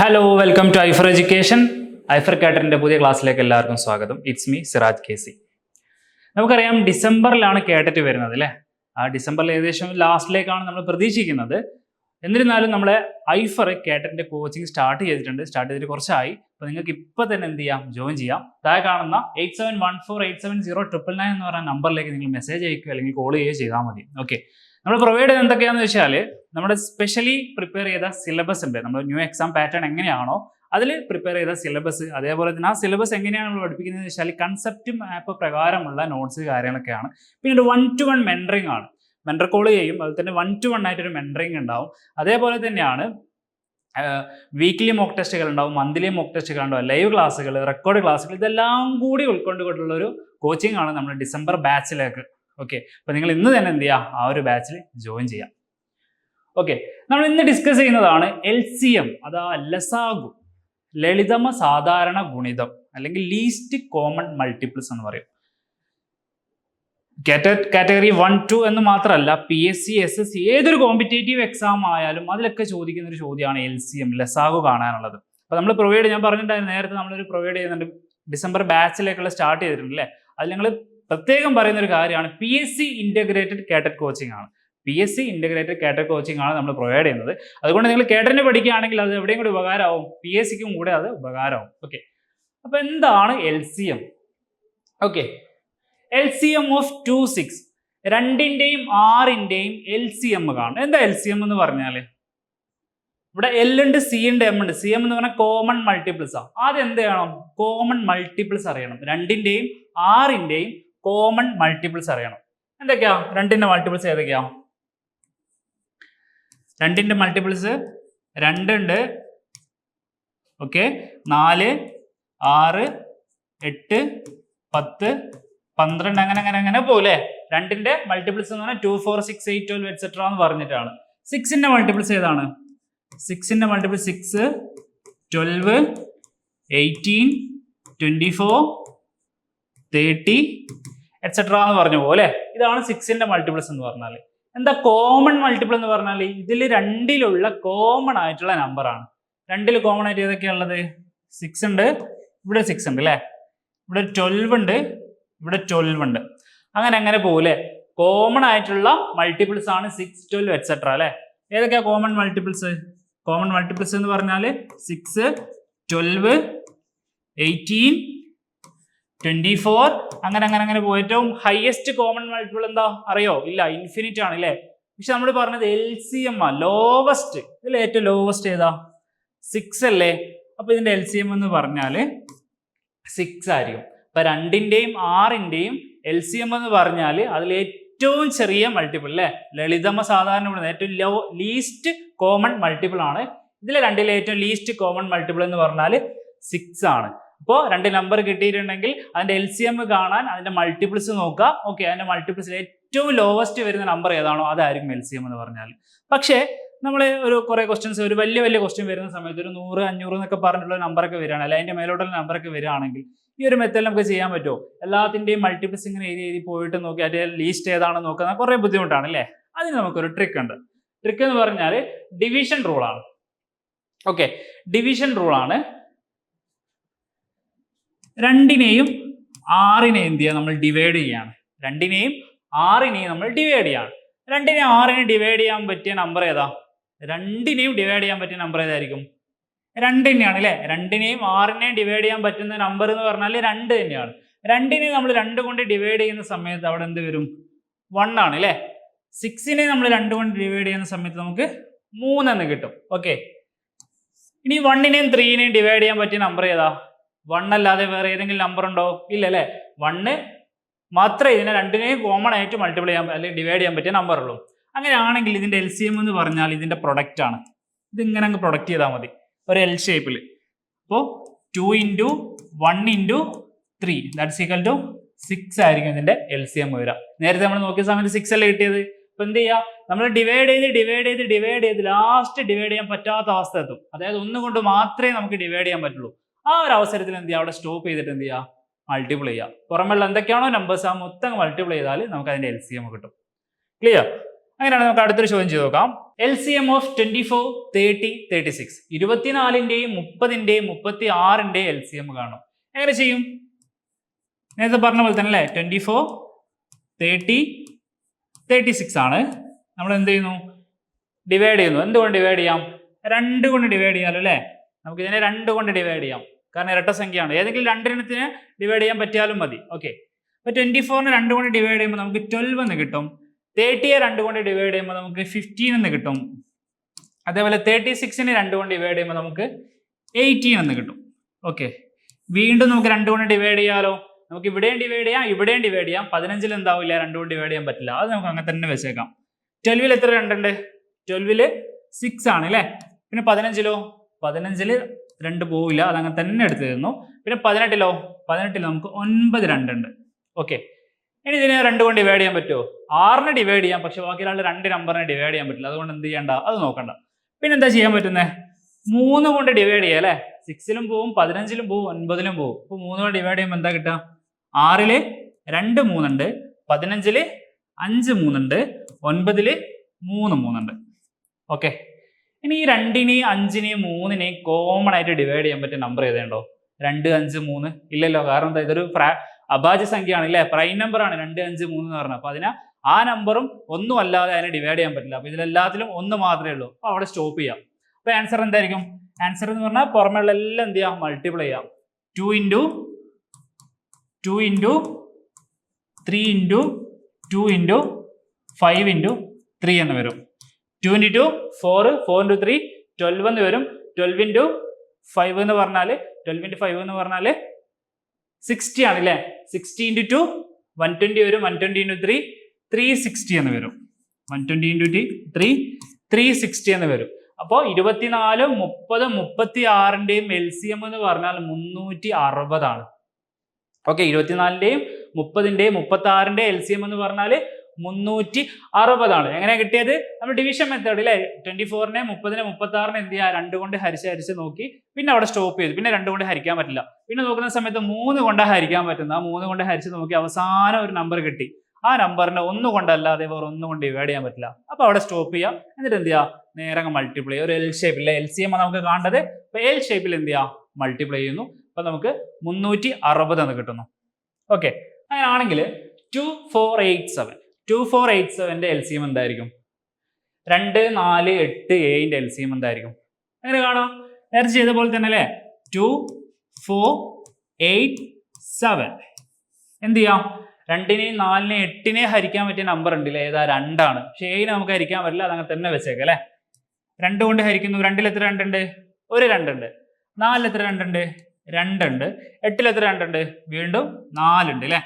Hello welcome to Aifer education Aifer കാറ്ററിന്റെ പുതിയ ക്ലാസ്സിലേക്ക് എല്ലാവർക്കും സ്വാഗതം. It's me Siraj K C നമുക്കറിയാം ഡിസംബറിലാണ് കേട്ടറ്റ് വരുന്നത് അല്ലേ? ആ ഡിസംബറിൽ ഏകദേശം ലാസ്റ്റിലേക്കാണ് നമ്മൾ പ്രതീക്ഷിക്കുന്നത്. എന്നിരുന്നാലും നമ്മളെ ഐഫർ കേട്ടറ്റിന്റെ കോച്ചിങ് സ്റ്റാർട്ട് ചെയ്തിട്ടുണ്ട്. സ്റ്റാർട്ട് ചെയ്തിട്ട് കുറച്ചായി. അപ്പോൾ നിങ്ങൾക്ക് ഇപ്പോൾ തന്നെ എന്ത് ചെയ്യാം? ജോയിൻ ചെയ്യാം. താഴെ കാണുന്ന eight seven one four eight seven zero triple nine എന്ന് പറയുന്ന നമ്പറിലേക്ക് നിങ്ങൾ മെസ്സേജ് അയക്കുക അല്ലെങ്കിൽ കോൾ ചെയ്യുകയോ ചെയ്താൽ മതി. ഓക്കെ നമ്മൾ പ്രൊവൈഡ് ചെയ്ത് എന്തൊക്കെയാണെന്ന് വെച്ചാൽ നമ്മുടെ സ്പെഷ്യലി പ്രിപ്പയർ ചെയ്ത സിലബസ് ഉണ്ട്. നമ്മൾ ന്യൂ എക്സാം പാറ്റേൺ എങ്ങനെയാണോ അതിൽ പ്രിപ്പയർ ചെയ്ത സിലബസ് അതേപോലെ തന്നെ ആ സിലബസ് എങ്ങനെയാണ് നമ്മൾ പഠിപ്പിക്കുന്നത് വെച്ചാൽ കൺസെപ്റ്റ് മാപ്പ് പ്രകാരമുള്ള നോട്ട്സ് കാര്യങ്ങളൊക്കെയാണ്. പിന്നീട് വൺ ടു വൺ മെന്ററിങ് ആണ്. മെന്റർ കോൾ ചെയ്യും. അതുപോലെ തന്നെ വൺ ടു വൺ ആയിട്ടൊരു മെന്ററിങ് ഉണ്ടാവും. അതേപോലെ തന്നെയാണ് വീക്ക്ലി മോക്ക് ടെസ്റ്റുകൾ ഉണ്ടാവും. മന്ത്ലി മോക്ക് ടെസ്റ്റുകൾ ഉണ്ടാവും. ലൈവ് ക്ലാസ്സുകൾ റെക്കോർഡ് ക്ലാസ്സുകൾ ഇതെല്ലാം കൂടി ഉൾക്കൊണ്ടുകൊണ്ടുള്ള ഒരു കോച്ചിങ് ആണ് നമ്മൾ ഡിസംബർ ബാച്ചിലേക്ക് ഓക്കെ അപ്പോൾ നിങ്ങൾ ഇന്ന് തന്നെ എന്ത് ചെയ്യുക ആ ഒരു ബാച്ചിൽ ജോയിൻ ചെയ്യാം. ഓക്കെ നമ്മൾ ഇന്ന് ഡിസ്കസ് ചെയ്യുന്നതാണ് എൽ സി എം അതാ ലസാഗു ലളിതമ സാധാരണ ഗുണിതം അല്ലെങ്കിൽ ലീസ്റ്റ് കോമൺ മൾട്ടിപ്പിൾസ് എന്ന് പറയും. കാറ്റഗറി വൺ ടു എന്ന് മാത്രമല്ല P S C S S C ഏതൊരു കോമ്പറ്റേറ്റീവ് എക്സാം ആയാലും അതിലൊക്കെ ചോദിക്കുന്ന ഒരു ചോദ്യമാണ് എൽ സി എം ലസാഗു കാണാനുള്ളത്. അപ്പോൾ നമ്മൾ പ്രൊവൈഡ് ഞാൻ പറഞ്ഞിട്ടുണ്ടായിരുന്നു നേരത്തെ നമ്മളൊരു പ്രൊവൈഡ് ചെയ്യുന്നുണ്ട്. ഡിസംബർ ബാച്ചിലേക്കുള്ള സ്റ്റാർട്ട് ചെയ്തിട്ടുണ്ട് അല്ലേ? അത് ഞങ്ങൾ പ്രത്യേകം പറയുന്ന ഒരു കാര്യമാണ് P S C integrated KTET coaching ആണ്. P S C integrated KTET coaching ആണ് നമ്മൾ പ്രൊവൈഡ് ചെയ്യുന്നത്. അതുകൊണ്ട് നിങ്ങൾ കേട്ടറിന് പഠിക്കുകയാണെങ്കിൽ അത് എവിടെയും കൂടി ഉപകാരമാവും. പി എസ് സിക്കും കൂടെ അത് ഉപകാരമാവും. ഓക്കെ അപ്പോൾ എന്താണ് L C M okay L C M of two six രണ്ടിന്റെയും ആറിന്റെയും എൽ സി എം കാണും. എന്താ എൽ സി എം എന്ന് പറഞ്ഞാൽ ഇവിടെ എൽ ഉണ്ട് സി ഉണ്ട് എം ഉണ്ട്. സി എം എന്ന് പറഞ്ഞാൽ കോമൺ മൾട്ടിപ്പിൾസ് ആണ് ആദ്യം എന്ത് ചെയ്യണം? കോമൺ മൾട്ടിപ്പിൾസ് അറിയണം. രണ്ടിന്റെയും ആറിന്റെയും കോമൺ മൾട്ടിപ്പിൾസ് അറിയണം. എന്തൊക്കെയാ? രണ്ടിന്റെ മൾട്ടിപ്പിൾസ് ഏതൊക്കെയാ? രണ്ടിന്റെ മൾട്ടിപ്പിൾസ് രണ്ടുണ്ട് ഓക്കെ നാല് ആറ് എട്ട് പത്ത് പന്ത്രണ്ട് അങ്ങനെ അങ്ങനെ അങ്ങനെ പോലെ രണ്ടിന്റെ മൾട്ടിപ്പിൾസ് എന്ന് പറഞ്ഞാൽ two four six eight twelve etcetera എന്ന് പറഞ്ഞിട്ടാണ്. സിക്സിന്റെ മൾട്ടിപ്പിൾസ് ഏതാണ്? സിക്സിന്റെ multiple six twelve eighteen twenty four thirty etcetera എന്ന് പറഞ്ഞു പോലെ ഇതാണ് സിക്സിന്റെ മൾട്ടിപ്ലസ് എന്ന് പറഞ്ഞാൽ എന്താ കോമൺ മൾട്ടിപ്പിൾ എന്ന് പറഞ്ഞാൽ ഇതിൽ രണ്ടിലുള്ള കോമൺ ആയിട്ടുള്ള നമ്പറാണ് രണ്ടിൽ കോമൺ ആയിട്ട് ഏതൊക്കെയാ ഉള്ളത്? സിക്സ് ഉണ്ട് ഇവിടെ സിക്സ് ഉണ്ട് അല്ലേ? ഇവിടെ ട്വൽവ് ഉണ്ട് ഇവിടെ ട്വൽവ് ഉണ്ട്. അങ്ങനെ അങ്ങനെ പോലെ കോമൺ ആയിട്ടുള്ള മൾട്ടിപ്പിൾസ് ആണ് സിക്സ് ട്വൽവ് എക്സെട്ര അല്ലേ? ഏതൊക്കെയാ കോമൺ മൾട്ടിപ്പിൾസ് കോമൺ മൾട്ടിപ്പിൾസ് എന്ന് പറഞ്ഞാൽ six twelve eighteen twenty four അങ്ങനെ അങ്ങനെ അങ്ങനെ പോയി. ഏറ്റവും ഹയസ്റ്റ് കോമൺ മൾട്ടിപ്പിൾ എന്താ? അറിയോ? ഇല്ല ഇൻഫിനിറ്റ് ആണ് അല്ലേ പക്ഷെ നമ്മൾ പറഞ്ഞത് എൽ സി എം ആ ലോവസ്റ്റ് ഇതിൽ ഏറ്റവും ലോവസ്റ്റ് ഏതാ? സിക്സ് അല്ലേ? അപ്പൊ ഇതിന്റെ എൽ സി എം എന്ന് പറഞ്ഞാൽ സിക്സ് ആയിരിക്കും. അപ്പൊ രണ്ടിന്റെയും ആറിന്റെയും എൽ സി എം എന്ന് പറഞ്ഞാൽ അതിൽ ഏറ്റവും ചെറിയ മൾട്ടിപ്പിൾ അല്ലേ? ലളിതമ സാധാരണ ഏറ്റവും ലോ ലീസ്റ്റ് കോമൺ മൾട്ടിപ്പിൾ ആണ്. ഇതിലെ രണ്ടിലെ ഏറ്റവും ലീസ്റ്റ് കോമൺ മൾട്ടിപ്പിൾ എന്ന് പറഞ്ഞാൽ സിക്സ് ആണ്. അപ്പോൾ രണ്ട് നമ്പർ കിട്ടിയിട്ടുണ്ടെങ്കിൽ അതിന്റെ എൽ സി എം കാണാൻ അതിന്റെ മൾട്ടിപ്പിൾസ് നോക്കുക. ഓക്കെ അതിന്റെ മൾട്ടിപ്പിൾസിൽ ഏറ്റവും ലോവസ്റ്റ് വരുന്ന നമ്പർ ഏതാണോ അതായിരിക്കും എൽ സി എം എന്ന് പറഞ്ഞാൽ. പക്ഷേ നമ്മൾ ഒരു കുറേ ക്വസ്റ്റ്യൻസ് ഒരു വലിയ വലിയ ക്വസ്റ്റ്യൻ വരുന്ന സമയത്ത് ഒരു നൂറ് അഞ്ഞൂറ് എന്നൊക്കെ പറഞ്ഞിട്ടുള്ള നമ്പറൊക്കെ വരികയാണ്. അല്ല അതിന്റെ മേലോട്ടുള്ള നമ്പറൊക്കെ വരികയാണെങ്കിൽ ഈ ഒരു മെത്തേഡ് നമുക്ക് ചെയ്യാൻ പറ്റുമോ? എല്ലാത്തിന്റെയും മൾട്ടിപ്പിൾസ് ഇങ്ങനെ എഴുതി എഴുതി പോയിട്ട് നോക്കി അതിന്റെ ലീസ്റ്റ് ഏതാണെന്ന് നോക്കുക. കുറേ ബുദ്ധിമുട്ടാണ് അല്ലേ? അതിന് നമുക്കൊരു ട്രിക്ക് ഉണ്ട്. ട്രിക്ക് എന്ന് പറഞ്ഞാൽ ഡിവിഷൻ റൂളാണ് ഓക്കെ ഡിവിഷൻ റൂളാണ് രണ്ടിനെയും ആറിനെ എന്ത് ചെയ്യുക നമ്മൾ ഡിവൈഡ് ചെയ്യാണ്. രണ്ടിനെയും ആറിനെയും നമ്മൾ ഡിവൈഡ് ചെയ്യാണ്. രണ്ടിനെയും ആറിനെ ഡിവൈഡ് ചെയ്യാൻ പറ്റിയ നമ്പർ ഏതാ? രണ്ടിനെയും ഡിവൈഡ് ചെയ്യാൻ പറ്റിയ നമ്പർ ഏതായിരിക്കും? രണ്ട് തന്നെയാണ് അല്ലേ? രണ്ടിനെയും ആറിനെയും ഡിവൈഡ് ചെയ്യാൻ പറ്റുന്ന നമ്പർ എന്ന് പറഞ്ഞാൽ രണ്ട് തന്നെയാണ്. രണ്ടിനെ നമ്മൾ രണ്ട് കൊണ്ട് ഡിവൈഡ് ചെയ്യുന്ന സമയത്ത് അവിടെ എന്ത് വരും? വൺ ആണ് അല്ലേ? സിക്സിനെ നമ്മൾ രണ്ട് കൊണ്ട് ഡിവൈഡ് ചെയ്യുന്ന സമയത്ത് നമുക്ക് മൂന്നെന്ന് കിട്ടും. ഓക്കെ ഇനി വണ്ണിനെയും ത്രീനെയും ഡിവൈഡ് ചെയ്യാൻ പറ്റിയ നമ്പർ ഏതാ? വൺ അല്ലാതെ വേറെ ഏതെങ്കിലും നമ്പർ ഉണ്ടോ? ഇല്ല അല്ലേ വണ്ണ് മാത്രമേ ഇതിനെ രണ്ടിനെയും കോമൺ ആയിട്ട് മൾട്ടിപ്ലൈ ചെയ്യാൻ അല്ലെങ്കിൽ ഡിവൈഡ് ചെയ്യാൻ പറ്റിയ നമ്പർ ഉള്ളൂ. അങ്ങനെയാണെങ്കിൽ ഇതിന്റെ എൽ സി എം എന്ന് പറഞ്ഞാൽ ഇതിന്റെ പ്രൊഡക്റ്റ് ആണ്. ഇതിങ്ങനെ അങ്ങ് പ്രൊഡക്റ്റ് ചെയ്താൽ മതി. ഒരു എൽ ഷേപ്പിൽ അപ്പോൾ two into one into three that's equal to six ആയിരിക്കും ഇതിന്റെ എൽ സി എം വരിക നേരത്തെ നമ്മൾ നോക്കിയ സമയത്ത് സിക്സ് അല്ലേ കിട്ടിയത്? അപ്പൊ എന്ത് ചെയ്യുക നമ്മൾ ഡിവൈഡ് ചെയ്ത് ഡിവൈഡ് ചെയ്ത് ഡിവൈഡ് ചെയ്ത് ലാസ്റ്റ് ഡിവൈഡ് ചെയ്യാൻ പറ്റാത്ത അവസ്ഥ എത്തും. അതായത് ഒന്നുകൊണ്ട് മാത്രമേ നമുക്ക് ഡിവൈഡ് ചെയ്യാൻ പറ്റുള്ളൂ. ആ ഒരു അവസരത്തിൽ എന്ത് ചെയ്യുക അവിടെ സ്റ്റോപ്പ് ചെയ്തിട്ട് എന്ത് ചെയ്യുക മൾട്ടിപ്ലൈ ചെയ്യുക പുറമെയുള്ള എന്തൊക്കെയാണോ നമ്പേഴ്സ് ആ മൊത്തം മൾട്ടിപ്ലൈ ചെയ്താൽ നമുക്ക് അതിന്റെ എൽ സി എം കിട്ടും. ക്ലിയർ അങ്ങനെയാണ് നമുക്ക് അടുത്തൊരു ചോദ്യം ചെയ്ത് നോക്കാം. L C M of twenty four thirty thirty six ഇരുപത്തിനാലിന്റെയും മുപ്പതിന്റെയും മുപ്പത്തി ആറിന്റെയും എൽ സി എം കാണും. എങ്ങനെ ചെയ്യും? നേരത്തെ പറഞ്ഞ പോലെ തന്നെ അല്ലേ? Twenty four thirty thirty six ആണ്. നമ്മൾ എന്ത് ചെയ്യുന്നു? ഡിവൈഡ് ചെയ്യുന്നു. എന്തുകൊണ്ട് ഡിവൈഡ് ചെയ്യാം? രണ്ട് കൊണ്ട് ഡിവൈഡ് ചെയ്യാമല്ലോ അല്ലേ? നമുക്ക് ഇതിനെ രണ്ട് കൊണ്ട് ഡിവൈഡ് ചെയ്യാം. കാരണം ഇരട്ട സംഖ്യയാണ്. ഏതെങ്കിലും രണ്ടെണ്ണത്തിന് ഡിവൈഡ് ചെയ്യാൻ പറ്റിയാലും മതി. ഓക്കെ അപ്പോൾ ട്വന്റി ഫോറിന് രണ്ട് കൊണ്ട് ഡിവൈഡ് ചെയ്യുമ്പോൾ നമുക്ക് ട്വൽവ് എന്ന് കിട്ടും. തേർട്ടിയെ രണ്ട് കൊണ്ട് ഡിവൈഡ് ചെയ്യുമ്പോൾ നമുക്ക് ഫിഫ്റ്റീൻ എന്ന് കിട്ടും. അതേപോലെ തേർട്ടി സിക്സിന് രണ്ട് കൊണ്ട് ഡിവൈഡ് ചെയ്യുമ്പോൾ നമുക്ക് എയ്റ്റീൻ എന്ന് കിട്ടും. ഓക്കെ വീണ്ടും നമുക്ക് രണ്ട് കൊണ്ട് ഡിവൈഡ് ചെയ്യാലോ? നമുക്ക് ഇവിടെയും ഡിവൈഡ് ചെയ്യാം ഇവിടെയും ഡിവൈഡ് ചെയ്യാം. പതിനഞ്ചിൽ എന്താവില്ല രണ്ട് കൊണ്ട് ഡിവൈഡ് ചെയ്യാൻ പറ്റില്ല. അത് നമുക്ക് അങ്ങനെ തന്നെ വെച്ചേക്കാം. ട്വൽവിൽ എത്ര രണ്ടുണ്ട്? ട്വൽവിൽ സിക്സ് ആണ് അല്ലേ? പിന്നെ പതിനഞ്ചിലോ? പതിനഞ്ചിൽ രണ്ട് പോവില്ല അതങ്ങനെ തന്നെ എടുത്തു തരുന്നു. പിന്നെ പതിനെട്ടിലോ? പതിനെട്ടിൽ നമുക്ക് ഒൻപത് രണ്ടുണ്ട്. ഓക്കെ. ഇനി ഇതിനെ രണ്ട് കൊണ്ട് ഡിവൈഡ് ചെയ്യാൻ പറ്റുമോ ആറിന് ഡിവൈഡ് ചെയ്യാം പക്ഷെ ബാക്കി ഒരാൾ രണ്ട് നമ്പറിനെ ഡിവൈഡ് ചെയ്യാൻ പറ്റില്ല. അതുകൊണ്ട് എന്ത് ചെയ്യണ്ട? അത് നോക്കണ്ട. പിന്നെ എന്താ ചെയ്യാൻ പറ്റുന്നത് മൂന്ന് കൊണ്ട് ഡിവൈഡ് ചെയ്യാം അല്ലേ? സിക്സിലും പോവും പതിനഞ്ചിലും പോവും ഒൻപതിലും പോവും. ഇപ്പൊ മൂന്ന് കൊണ്ട് ഡിവൈഡ് ചെയ്യുമ്പോൾ എന്താ കിട്ടുക? ആറിൽ രണ്ട് മൂന്നുണ്ട് പതിനഞ്ചിൽ അഞ്ച് മൂന്നുണ്ട് ഒൻപതിൽ മൂന്ന് മൂന്നുണ്ട്. ഓക്കെ. ഇനി ഈ രണ്ടിനെയും അഞ്ചിനെയും മൂന്നിനെയും കോമൺ ആയിട്ട് ഡിവൈഡ് ചെയ്യാൻ പറ്റിയ നമ്പർ ഏതേണ്ടോ രണ്ട് അഞ്ച് മൂന്ന്. ഇല്ലല്ലോ കാരണം എന്താ ഇതൊരു അഭാജ്യ സംഖ്യയാണ് ഇല്ലേ പ്രൈം നമ്പർ ആണ്. രണ്ട് അഞ്ച് മൂന്ന് എന്ന് പറഞ്ഞത്. അപ്പൊ അതിനെ ആ നമ്പറും ഒന്നും അല്ലാതെ അതിനെ ഡിവൈഡ് ചെയ്യാൻ പറ്റില്ല. അപ്പൊ ഇതിലെല്ലാത്തിലും ഒന്ന് മാത്രമേ ഉള്ളൂ. അപ്പൊ അവിടെ സ്റ്റോപ്പ് ചെയ്യാം. അപ്പൊ ആൻസർ എന്തായിരിക്കും? ആൻസർ എന്ന് പറഞ്ഞാൽ പുറമെയുള്ള എല്ലാം എന്ത് ചെയ്യാം? മൾട്ടിപ്ലൈ ചെയ്യാം. Two into two into three into two into five into three എന്ന് വരും. Two into two four four into three twelve എന്ന് വരും. ട്വൽവ് ഇന്റു ഫൈവ് എന്ന് പറഞ്ഞാൽ ട്വൽവ് ഇന്റു ഫൈവ് എന്ന് പറഞ്ഞാൽ സിക്സ്റ്റി ആണ് അല്ലേ sixty into two one twenty വരും. One twenty into three three sixty എന്ന് വരും. വൺ ട്വന്റി ഇന്റു ടി ത്രീ ത്രീ സിക്സ്റ്റി എന്ന് വരും. അപ്പോൾ ഇരുപത്തിനാല് മുപ്പത് മുപ്പത്തി ആറിന്റെയും എൽ സി എം എന്ന് പറഞ്ഞാൽ മുന്നൂറ്റി അറുപതാണ്. ഓക്കെ ഇരുപത്തിനാലിന്റെയും മുപ്പതിന്റെയും മുപ്പത്തി ആറിന്റെയും എൽ സി എം എന്ന് പറഞ്ഞാൽ മുന്നൂറ്റി അറുപതാണ് എങ്ങനെ കിട്ടിയത്? നമ്മൾ ഡിവിഷൻ മെത്തേഡ് അല്ലേ ട്വന്റി ഫോറിനെ മുപ്പതിനെ മുപ്പത്തി ആറിനെ എന്ത് ചെയ്യുക? രണ്ട് കൊണ്ട് ഹരിച്ച് ഹരിച്ച് നോക്കി. പിന്നെ അവിടെ സ്റ്റോപ്പ് ചെയ്തു. പിന്നെ രണ്ട് കൊണ്ട് ഹരിക്കാൻ പറ്റില്ല. പിന്നെ നോക്കുന്ന സമയത്ത് മൂന്ന് കൊണ്ട് ഹരിക്കാൻ പറ്റുന്ന ആ മൂന്ന് കൊണ്ട് ഹരിച്ച് നോക്കി അവസാനം ഒരു നമ്പർ കിട്ടി. ആ നമ്പറിനെ ഒന്ന് കൊണ്ടല്ലാതെ വേറെ ഒന്നും കൊണ്ട് ഡിവൈഡ് ചെയ്യാൻ പറ്റില്ല. അപ്പൊ അവിടെ സ്റ്റോപ്പ് ചെയ്യാം എന്നിട്ട് എന്ത് ചെയ്യുക? നേരെ മൾട്ടിപ്ലൈ ഒരു എൽ ഷേപ്പിൽ എൽ സി എം നമുക്ക് കാണേണ്ടത്. അപ്പൊ എൽ ഷേപ്പിൽ എന്ത് ചെയ്യുക? മൾട്ടിപ്ലൈ ചെയ്യുന്നു. അപ്പൊ നമുക്ക് മുന്നൂറ്റി അറുപത് എന്ന് കിട്ടുന്നു. ഓക്കെ അങ്ങനെയാണെങ്കിൽ two four eight seven two four eight സെവന്റെ L C M എന്തായിരിക്കും? രണ്ട് നാല് എട്ട് എയിന്റെ എൽ സി എം എന്തായിരിക്കും? അങ്ങനെ കാണാം? നേരത്തെ ചെയ്ത പോലെ തന്നെ അല്ലേ? ടു ഫോർ എയ്റ്റ് സെവൻ എന്ത് ചെയ്യാം? രണ്ടിനെയും നാലിനെയും എട്ടിനെ ഹരിക്കാൻ പറ്റിയ നമ്പർ ഉണ്ടല്ലേ ഏതാ? രണ്ടാണ്. പക്ഷേ ഏഴിനെ നമുക്ക് ഹരിക്കാൻ പറ്റില്ല അതങ്ങനെ തന്നെ വെച്ചേക്കാം അല്ലേ? രണ്ട് കൊണ്ട് ഹരിക്കുന്നു. രണ്ടിൽ എത്ര രണ്ടുണ്ട്? ഒരു രണ്ടുണ്ട്. നാലിൽ എത്ര രണ്ടുണ്ട്? രണ്ടുണ്ട്. എട്ടിൽ എത്ര രണ്ടുണ്ട്? വീണ്ടും നാലുണ്ട് അല്ലേ?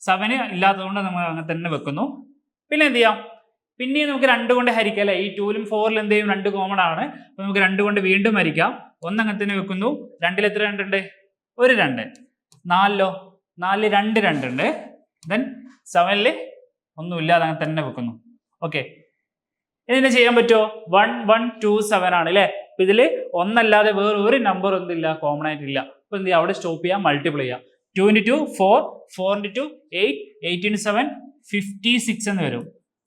സെവന് ഇല്ലാത്തതുകൊണ്ട് നമ്മൾ അങ്ങനെ തന്നെ വെക്കുന്നു. പിന്നെ എന്ത് ചെയ്യാം പിന്നെയും നമുക്ക് രണ്ട് കൊണ്ട് ഹരിക്കാം അല്ലേ? ഈ ടൂലും ഫോറിലും എന്ത് ചെയ്യും രണ്ട് കോമൺ ആണ്. അപ്പൊ നമുക്ക് രണ്ട് കൊണ്ട് വീണ്ടും ഹരിക്കാം. ഒന്ന് അങ്ങനെ തന്നെ വെക്കുന്നു. രണ്ടിൽ എത്ര രണ്ടുണ്ട് ഒരു രണ്ട്. നാലിലോ? നാലിൽ രണ്ട് രണ്ടുണ്ട് ദെൻ സെവനിൽ ഒന്നുമില്ല അത് അങ്ങനെ തന്നെ വെക്കുന്നു. ഓക്കെ ഇതിനെ ചെയ്യാൻ പറ്റുമോ വൺ വൺ ടു സെവൻ ആണ് അല്ലേ? അപ്പൊ ഇതിൽ ഒന്നല്ലാതെ വേറെ ഒരു നമ്പർ ഒന്നുമില്ല കോമൺ ആയിട്ടില്ല അപ്പൊ എന്ത് ചെയ്യാം? അവിടെ സ്റ്റോപ്പ് ചെയ്യാം. മൾട്ടിപ്ലൈ ചെയ്യാം. Two into two four four into two eight eight into seven fifty six എന്ന് വരും.